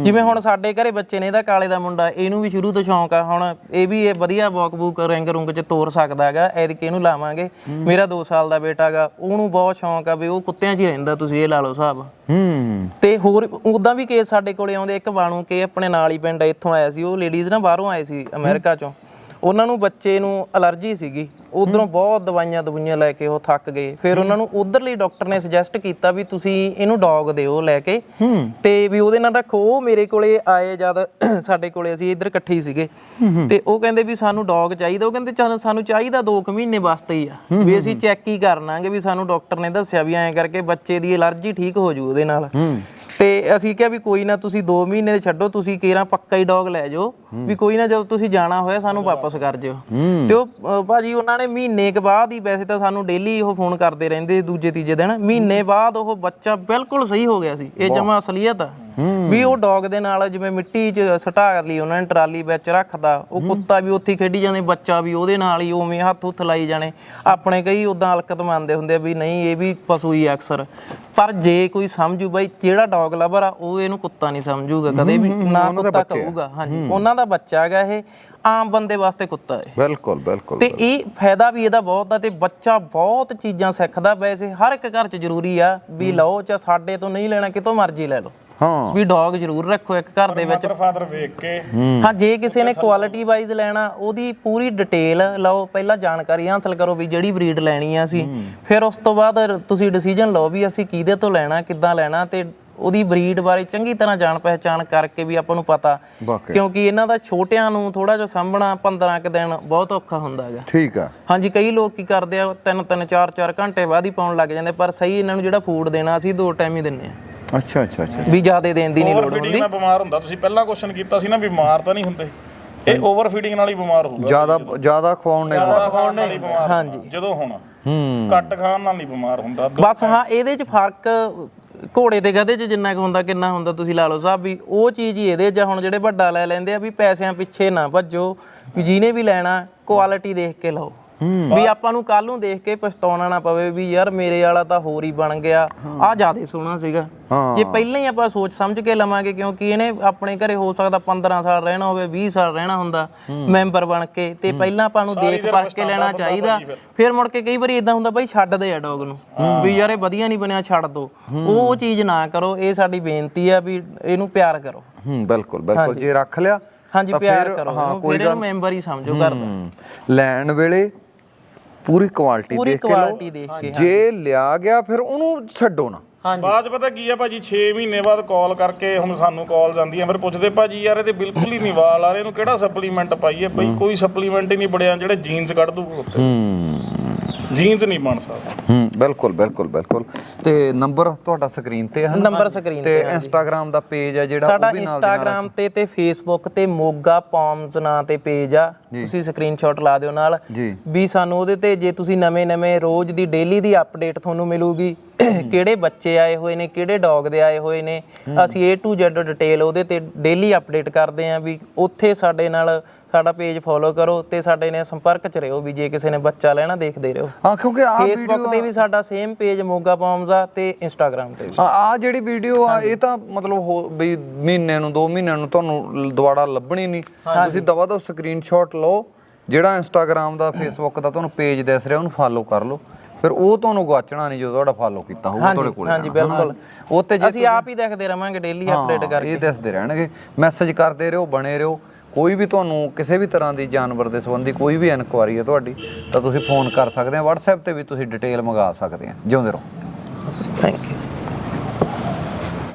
ਜਿਵੇਂ ਹੁਣ ਸਾਡੇ ਘਰੇ ਬੱਚੇ ਨੇ ਇਹਦਾ ਕਾਲੇ ਦਾ ਮੁੰਡਾ ਇਹਨੂੰ ਵੀ ਸ਼ੁਰੂ ਤੋਂ ਸ਼ੌਂਕ ਆ। ਹੁਣ ਇਹ ਵੀ ਇਹ ਵਧੀਆ ਵਾਕ ਬੂਕ ਰਿੰਗ ਰੁੰਗ ਚ ਤੋਰ ਸਕਦਾ ਹੈਗਾ ਐਦਕੇ ਇਹਨੂੰ ਲਾਵਾਂਗੇ। ਮੇਰਾ 2 ਸਾਲ ਦਾ ਬੇਟਾ ਹੈਗਾ ਉਹਨੂੰ ਬਹੁਤ ਸ਼ੌਂਕ ਆ ਵੀ ਉਹ ਕੁੱਤਿਆਂ 'ਚ ਹੀ ਰਹਿੰਦਾ ਤੁਸੀਂ ਇਹ ਲਾ ਲਓ ਹਿਸਾਬ। ਹੂੰ। ਤੇ ਹੋਰ ਉਦਾਂ ਵੀ ਕੇਸ ਸਾਡੇ ਕੋਲੇ ਆਉਂਦੇ ਇੱਕ ਬਾਣੂ ਕੇ ਆਪਣੇ ਨਾਲ ਹੀ ਪਿੰਡ ਆ, ਇੱਥੋਂ ਆਇਆ ਸੀ ਉਹ ਲੇਡੀਜ਼ ਨਾ ਬਾਹਰੋਂ ਆਏ ਸੀ ਅਮਰੀਕਾ ਚੋਂ। ਉਹਨਾਂ ਨੂੰ ਬੱਚੇ ਨੂੰ ਅਲਰਜੀ ਸੀਗੀ। ਉਧਰੋਂ ਬਹੁਤ ਦਵਾਈਆਂ ਦਵਾਈਆਂ ਲੈ ਕੇ ਉਹ ਥੱਕ ਗਏ। ਫਿਰ ਉਹਨਾਂ ਨੂੰ ਉਧਰਲੀ ਡਾਕਟਰ ਨੇ ਸੁਜੈਸਟ ਕੀਤਾ ਵੀ ਤੁਸੀਂ ਇਹਨੂੰ ਡੌਗ ਦਿਓ ਲੈ ਕੇ। ਤੇ ਵੀ ਉਹਦੇ ਨਾਲ ਰੱਖੋ ਉਹ ਮੇਰੇ ਕੋਲੇ ਆਏ ਜਦ ਸਾਡੇ ਕੋਲੇ ਅਸੀਂ ਇੱਧਰ ਇਕੱਠੇ ਸੀਗੇ। ਤੇ ਉਹ ਕਹਿੰਦੇ ਵੀ ਸਾਨੂੰ ਡੌਗ ਚਾਹੀਦਾ ਉਹ ਕਹਿੰਦੇ ਚੱਲ ਸਾਨੂੰ ਚਾਹੀਦਾ 2 ਕੁ ਮਹੀਨੇ ਵਾਸਤੇ ਹੀ ਆ। ਵੀ ਅਸੀਂ ਚੈੱਕ ਹੀ ਕਰਨਾਂਗੇ ਵੀ ਸਾਨੂੰ ਡਾਕਟਰ ਨੇ ਦੱਸਿਆ ਵੀ ਐਂ ਕਰਕੇ ਬੱਚੇ ਦੀ ਅਲਰਜੀ ਠੀਕ ਹੋ ਜੂ ਉਹਦੇ ਨਾਲ। ਤੇ ਅਸੀਂ ਕਿਹਾ ਵੀ ਕੋਈ ਨਾ ਤੁਸੀਂ 2 ਮਹੀਨੇ ਦੇ ਛੱਡੋ ਤੁਸੀਂ ਕੇਰਾ ਪੱਕਾ ਹੀ ਡੌਗ ਲੈ ਜਾਓ। ਵੀ ਕੋਈ ਨਾ ਜਦੋਂ ਤੁਸੀਂ ਜਾਣਾ ਹੋਇਆ ਸਾਨੂੰ ਵਾਪਸ ਕਰ ਜਿਓ। ਤੇ ਉਹ ਅ, ਭਾਜੀ ਉਹਨਾਂ ਨੇ ਮਹੀਨੇ ਕੇ ਬਾਅਦ ਹੀ ਵੈਸੇ ਤਾਂ ਸਾਨੂੰ ਡੇਲੀ ਉਹ ਫੋਨ ਕਰਦੇ ਰਹਿੰਦੇ ਦੂਜੇ ਤੀਜੇ ਦਿਨ। ਮਹੀਨੇ ਬਾਅਦ ਉਹ ਬੱਚਾ ਬਿਲਕੁਲ ਸਹੀ ਹੋ ਗਿਆ ਸੀ। ਇਹ ਜਮਾ ਅਸਲੀਅਤ ਆ। ਵੀ ਉਹ ਡੌਗ ਦੇ ਨਾਲ ਜਿਵੇਂ ਮਿੱਟੀ 'ਚ ਸਟਾ ਲਈ ਉਹਨਾਂ ਨੇ ਟਰਾਲੀ ਵਿੱਚ ਰੱਖਦਾ। ਉਹ ਕੁੱਤਾ ਵੀ ਉੱਥੇ ਹੀ ਖੇਡੀ ਜਾਂਦੇ ਬੱਚਾ ਵੀ ਉਹਦੇ ਨਾਲ ਹੀ ਉਵੇਂ ਹੱਥ ਹੁੱਥ ਲਾਈ ਜਾਣੇ। ਆਪਣੇ ਕਈ ਉਦਾਂ ਹਲਕਤ ਮੰਨਦੇ ਹੁੰਦੇ ਆ ਵੀ ਨਹੀਂ ਇਹ ਵੀ ਪਸ਼ੂ ਹੀ ਆ ਅਕਸਰ। ਪਰ ਜੇ ਕੋਈ ਸਮਝੂ ਬਾਈ ਜਿਹੜਾ ਡੌਗ ਆ ਉਹ ਇਹਨੂੰ ਕੁੱਤਾ ਨਹੀਂ ਸਮਝੂਗਾ ਕਦੇ ਵੀ ਨਾ ਕੁੱਤਾ ਕਹੂਗਾ। ਹਾਂਜੀ ਉਹਨਾਂ ਦਾ ਬੱਚਾ ਹੈਗਾ ਇਹ ਆਮ ਬੰਦੇ ਵਾਸਤੇ ਕੁੱਤਾ ਹੈ ਬਿਲਕੁਲ ਬਿਲਕੁਲ ਤੇ ਇਹ ਫਾਇਦਾ ਵੀ ਇਹਦਾ ਬਹੁਤ ਆ ਤੇ ਬੱਚਾ ਬਹੁਤ ਚੀਜ਼ਾਂ ਸਿੱਖਦਾ ਵੈਸੇ ਹਰ ਇੱਕ ਘਰ 'ਚ ਜ਼ਰੂਰੀ ਆ ਵੀ ਲਓ ਚਾ ਸਾਡੇ ਤੋਂ ਨਹੀਂ ਲੈਣਾ ਕਿਤੋਂ ਮਰਜ਼ੀ ਲੈ ਲਓ। ਹਾਂ। ਵੀ ਡੌਗ ਜ਼ਰੂਰ ਰੱਖੋ ਇੱਕ ਘਰ ਦੇ ਵਿੱਚ। ਫਾਦਰ ਵੇਖ ਕੇ ਹਾਂ। ਜੇ ਕਿਸੇ ਨੇ ਕੁਆਲਿਟੀ ਵਾਈਜ਼ ਲੈਣਾ ਉਹਦੀ ਪੂਰੀ ਡਿਟੇਲ ਲਓ ਪਹਿਲਾਂ ਜਾਣਕਾਰੀ ਹਾਸਲ ਕਰੋ ਵੀ ਜਿਹੜੀ ਬਰੀਡ ਲੈਣੀ ਆ ਅਸੀਂ। ਫਿਰ ਉਸ ਤੋਂ ਬਾਅਦ ਤੁਸੀਂ ਡਿਸੀਜਨ ਲਓ ਵੀ ਅਸੀਂ ਕਿਹਦੇ ਤੋਂ ਲੈਣਾ ਕਿੱਦਾਂ ਲੈਣਾ ਤੇ ਉਹਦੀ ਬਰੀਡ ਬਾਰੇ ਚੰਗੀ ਤਰ੍ਹਾਂ ਜਾਣ ਪਹਿਚਾਣ ਕਰਕੇ ਵੀ ਆਪਾਂ ਨੂੰ ਪਤਾ। ਕਿਉਂਕਿ ਇਹਨਾਂ ਦਾ ਛੋਟਿਆਂ ਨੂੰ ਥੋੜਾ ਜਿਹਾ ਸਾਂਭਣਾ 15 ਕੁ ਦਿਨ ਬਹੁਤ ਔਖਾ ਹੁੰਦਾ ਹੈਗਾ। ਠੀਕ ਆ। ਹਾਂਜੀ ਕਈ ਲੋਕ ਕੀ ਕਰਦੇ ਆ ਤਿੰਨ ਤਿੰਨ ਚਾਰ ਚਾਰ ਘੰਟੇ ਬਾਅਦ ਹੀ ਪਾਉਣ ਲੱਗ ਜਾਂਦੇ ਪਰ ਸਹੀ ਇਹਨਾਂ ਨੂੰ ਜਿਹੜਾ ਫੂਡ ਦੇਣਾ ਅਸੀਂ ਦੋ ਟਾਈਮ ਹੀ ਦਿੰਨੇ ਆ ਅੱਛਾ ਅੱਛਾ ਅੱਛਾ ਵੀ ਜ਼ਿਆਦਾ ਦੇਣ ਦੀ ਨਹੀਂ ਲੋੜ ਹੁੰਦੀ। ਨਾਲ ਬਿਮਾਰ ਹੁੰਦਾ ਤੁਸੀਂ ਪਹਿਲਾਂ ਕੁਐਸਚਨ ਕੀਤਾ ਸੀ ਨਾ ਬਿਮਾਰ ਤਾਂ ਨਹੀਂ ਹੁੰਦੇ। ਇਹ ਓਵਰ ਫੀਡਿੰਗ ਨਾਲ ਹੀ ਬਿਮਾਰ ਹੋਊਗਾ। ਜ਼ਿਆਦਾ ਜ਼ਿਆਦਾ ਖਵਾਉਣ ਨੇ ਜ਼ਿਆਦਾ ਖਾਣ ਨਾਲ ਹੀ ਬਿਮਾਰ ਹਾਂਜੀ। ਜਦੋਂ ਹੋਣਾ। ਹੂੰ। ਘੱਟ ਖਾਣ ਨਾਲ ਨਹੀਂ ਬਿਮਾਰ ਹੁੰਦਾ ਬਸ ਹਾਂ ਇਹਦੇ 'ਚ ਫ਼ਰਕ ਘੋੜੇ ਤੇ ਗਧੇ 'ਚ ਜਿੰਨਾ ਕੁ ਹੁੰਦਾ ਕਿੰਨਾ ਹੁੰਦਾ ਤੁਸੀਂ ਲਾ ਲਓ ਸਾਹਿਬ ਵੀ ਉਹ ਚੀਜ਼ ਹੀ ਇਹਦੇ 'ਚ ਆ, ਹੁਣ ਜਿਹੜੇ ਵੱਡਾ ਲੈ ਲੈਂਦੇ ਆ ਵੀ ਪੈਸਿਆਂ ਪਿੱਛੇ ਨਾ ਭੱਜੋ ਵੀ ਜਿਹਨੇ ਵੀ ਲੈਣਾ ਕੁਆਲਿਟੀ ਦੇਖ ਕੇ ਲਓ। ਵੀ ਆਪਾਂ ਨੂੰ ਕੱਲ ਨੂੰ ਦੇਖ ਕੇ ਪਛਤਾਉਣਾ ਨਾ ਪਵੇ ਵੀ ਯਾਰ ਮੇਰੇ ਵਾਲਾ ਤਾਂ ਹੋਰ ਹੀ ਬਣ ਗਿਆ। ਆ ਜ਼ਿਆਦਾ ਸੋਹਣਾ ਸੀਗਾ। ਜੇ ਪਹਿਲਾਂ ਹੀ ਆਪਾਂ ਸੋਚ ਸਮਝ ਕੇ ਲਵਾਂਗੇ ਕਿਉਂਕਿ ਇਹਨੇ ਆਪਣੇ ਘਰੇ ਹੋ ਸਕਦਾ 15 ਸਾਲ ਰਹਿਣਾ ਹੋਵੇ 20 ਸਾਲ ਰਹਿਣਾ ਹੁੰਦਾ ਮੈਂਬਰ ਬਣ ਕੇ। ਤੇ ਪਹਿਲਾਂ ਆਪਾਂ ਨੂੰ ਦੇਖ ਪਰਖ ਕੇ ਲੈਣਾ ਚਾਹੀਦਾ। ਫਿਰ। ਮੁੜ ਕੇ ਕਈ ਵਾਰੀ ਇਦਾਂ ਹੁੰਦਾ ਬਾਈ ਛੱਡਦੇ ਆ ਡੌਗ ਨੂੰ। ਵੀ ਯਾਰ ਇਹ ਵਧੀਆ ਨਹੀਂ ਬਣਿਆ ਛੱਡ ਦੋ। ਉਹ ਚੀਜ਼ ਨਾ ਕਰੋ ਇਹ ਸਾਡੀ ਬੇਨਤੀ ਆ ਵੀ ਇਹਨੂੰ ਪਿਆਰ ਕਰੋ। ਹੂੰ ਬਿਲਕੁਲ ਬਿਲਕੁਲ। ਜੇ ਰੱਖ ਲਿਆ ਹਾਂਜੀ ਪਿਆਰ ਕਰੋ ਫਿਰ ਇਹਨੂੰ ਮੈਂਬਰ ਹੀ ਸਮਝੋ ਕਰਦਾ। ਲੈਣ ਵੇਲੇ ਪੂਰੀ ਕੁਆਲਿਟੀ ਪੂਰੀ ਦੇਖ ਕੇ ਕੁਆਲਿਟੀ ਲਓ ਦੇਖ ਕੇ ਜੇ ਲਿਆ ਗਿਆ ਫਿਰ ਉਹਨੂੰ ਛੱਡੋ ਨਾ। ਬਾਅਦ 'ਚ ਪਤਾ ਕੀ ਆ ਭਾਜੀ 6 ਮਹੀਨੇ ਬਾਅਦ ਕਾਲ ਕਰਕੇ ਹੁਣ ਸਾਨੂੰ ਕਾਲ ਜਾਂਦੀ ਆ। ਫਿਰ ਪੁੱਛਦੇ ਭਾਜੀ ਯਾਰ ਇਹਦੇ ਬਿਲਕੁਲ ਹੀ ਨਹੀਂ ਵਾਲ ਆ ਰਹੇ। ਇਹਨੂੰ ਕਿਹੜਾ ਸਪਲੀਮੈਂਟ ਪਾਈਏ? ਬਈ ਕੋਈ ਸਪਲੀਮੈਂਟ ਹੀ ਨਹੀਂ ਬੜਿਆ ਜਿਹੜੇ ਜੀਨਸ ਕੱਢ ਦੂਗਾ ਉੱਤੇ। ਹੂੰ। ਜੀਨਸ ਨਹੀਂ ਬਣ ਸਕਦਾ। ਹੂੰ ਬਿਲਕੁਲ ਬਿਲਕੁਲ ਬਿਲਕੁਲ। ਤੇ ਨੰਬਰ ਤੁਹਾਡਾ ਸਕਰੀਨ ਤੇ ਹੈ? ਨੰਬਰ ਸਕਰੀਨ ਤੇ ਇੰਸਟਾਗ੍ਰam ਦਾ ਪੇਜ ਹੈ ਜਿਹੜਾ ਸਾਡਾ ਉਹ ਵੀ ਨਾਲ ਦੇ ਨਾਲ ਇੰਸਟਾਗ੍ਰam ਤੇ ਤੇ ਫੇਸਬੁੱਕ ਤੇ ਮੋਗਾ ਪੌਮਸ ਨਾਂ ਤੇ ਪੇਜ ਆ। ਤੁਸੀਂ ਸਕਰੀਨਸ਼ਾਟ ਲਾ ਦਿਓ ਨਾਲ। ਜੀ। ਵੀ ਸਾਨੂੰ ਉਹਦੇ ਤੇ ਜੇ ਤੁਸੀਂ ਨਵੇਂ-ਨਵੇਂ ਰੋਜ਼ ਦੀ ਡੇਲੀ ਦੀ ਅਪਡੇਟ ਤੁਹਾਨੂੰ ਮਿਲੂਗੀ ਕਿਹੜੇ ਬੱਚੇ ਆਏ ਹੋਏ ਨੇ ਕਿਹੜੇ ਡੌਗ ਦੇ ਆਏ ਹੋਏ ਨੇ। ਅਸੀਂ A to Z ਡਿਟੇਲ ਉਹਦੇ ਤੇ ਡੇਲੀ ਅਪਡੇਟ ਕਰਦੇ ਆਂ ਵੀ ਉੱਥੇ ਸਾਡੇ ਨਾਲ ਸਾਡਾ ਪੇਜ ਫੋਲੋ ਕਰੋ ਤੇ ਸਾਡੇ ਨਾਲ ਸੰਪਰਕ 'ਚ ਰਹੋ ਵੀ ਜੇ ਕਿਸੇ ਨੇ ਬੱਚਾ ਲੈਣਾ ਦੇਖਦੇ ਰਹੋ। ਹਾਂ ਕਿਉਂਕਿ ਆ ਫੇਸਬੁੱਕ ਤੇ ਵੀ ਸਾਡਾ ਸੇਮ ਪੇਜ ਮੋਗਾ ਪੌਮਸ ਆ ਤੇ ਇੰਸਟਾਗ੍ਰam ਤੇ ਵੀ। ਆ ਜਿਹੜੀ ਵੀਡੀਓ ਆ ਇਹ ਤਾਂ ਮਤਲਬ ਵੀ ਮਹੀਨੇ ਨੂੰ 2 ਮਹੀਨਿਆਂ ਨੂੰ ਤੁਹਾਨੂੰ ਦੁਬਾਰਾ ਲੱਭਣੀ ਨਹੀਂ। ਤੁਸੀਂ ਦਵਾ ਦੋ ਸਕਰੀਨਸ਼ਾਟ ਲਓ ਜਿਹੜਾ ਇੰਸਟਾਗ੍ਰam ਦਾ ਫੇਸਬੁੱਕ ਦਾ ਤੁਹਾਨੂੰ ਪੇਜ ਦਿਸ ਰਿਹਾ ਉਹਨੂੰ ਫਾਲੋ ਕਰ ਲਓ। ਫਿਰ ਉਹ ਤੁਹਾਨੂੰ ਗਵਾਚਣਾ ਨਹੀਂ ਜਦੋਂ ਤੁਹਾਡਾ ਫਾਲੋ ਕੀਤਾ ਹੋਊਗਾ ਤੁਹਾਡੇ ਕੋਲ ਹਾਂਜੀ ਬਿਲਕੁਲ। ਉਹ ਤੇ ਅਸੀਂ ਆਪ ਹੀ ਦੇਖਦੇ ਰਵਾਂਗੇ ਡੇਲੀ ਅਪਡੇਟ ਕਰਕੇ। ਇਹ ਦੱਸਦੇ ਰਹਿਣਗੇ। ਮੈਸੇਜ ਕਰਦੇ ਰਹੋ ਬਣੇ ਰਹੋ। ਕੋਈ ਵੀ ਤੁਹਾਨੂੰ ਕਿਸੇ ਵੀ ਤਰ੍ਹਾਂ ਦੀ ਜਾਨਵਰ ਦੇ ਸੰਬੰਧੀ ਕੋਈ ਵੀ ਇਨਕੁਆਰੀ ਹੈ ਤੁਹਾਡੀ ਤਾਂ ਤੁਸੀਂ ਫੋਨ ਕਰ ਸਕਦੇ ਆ। WhatsApp ਤੇ ਵੀ ਤੁਸੀਂ ਡਿਟੇਲ ਮੰਗਾ ਸਕਦੇ ਆ। ਜਿਉਂਦੇ ਰਹੋ। Thank you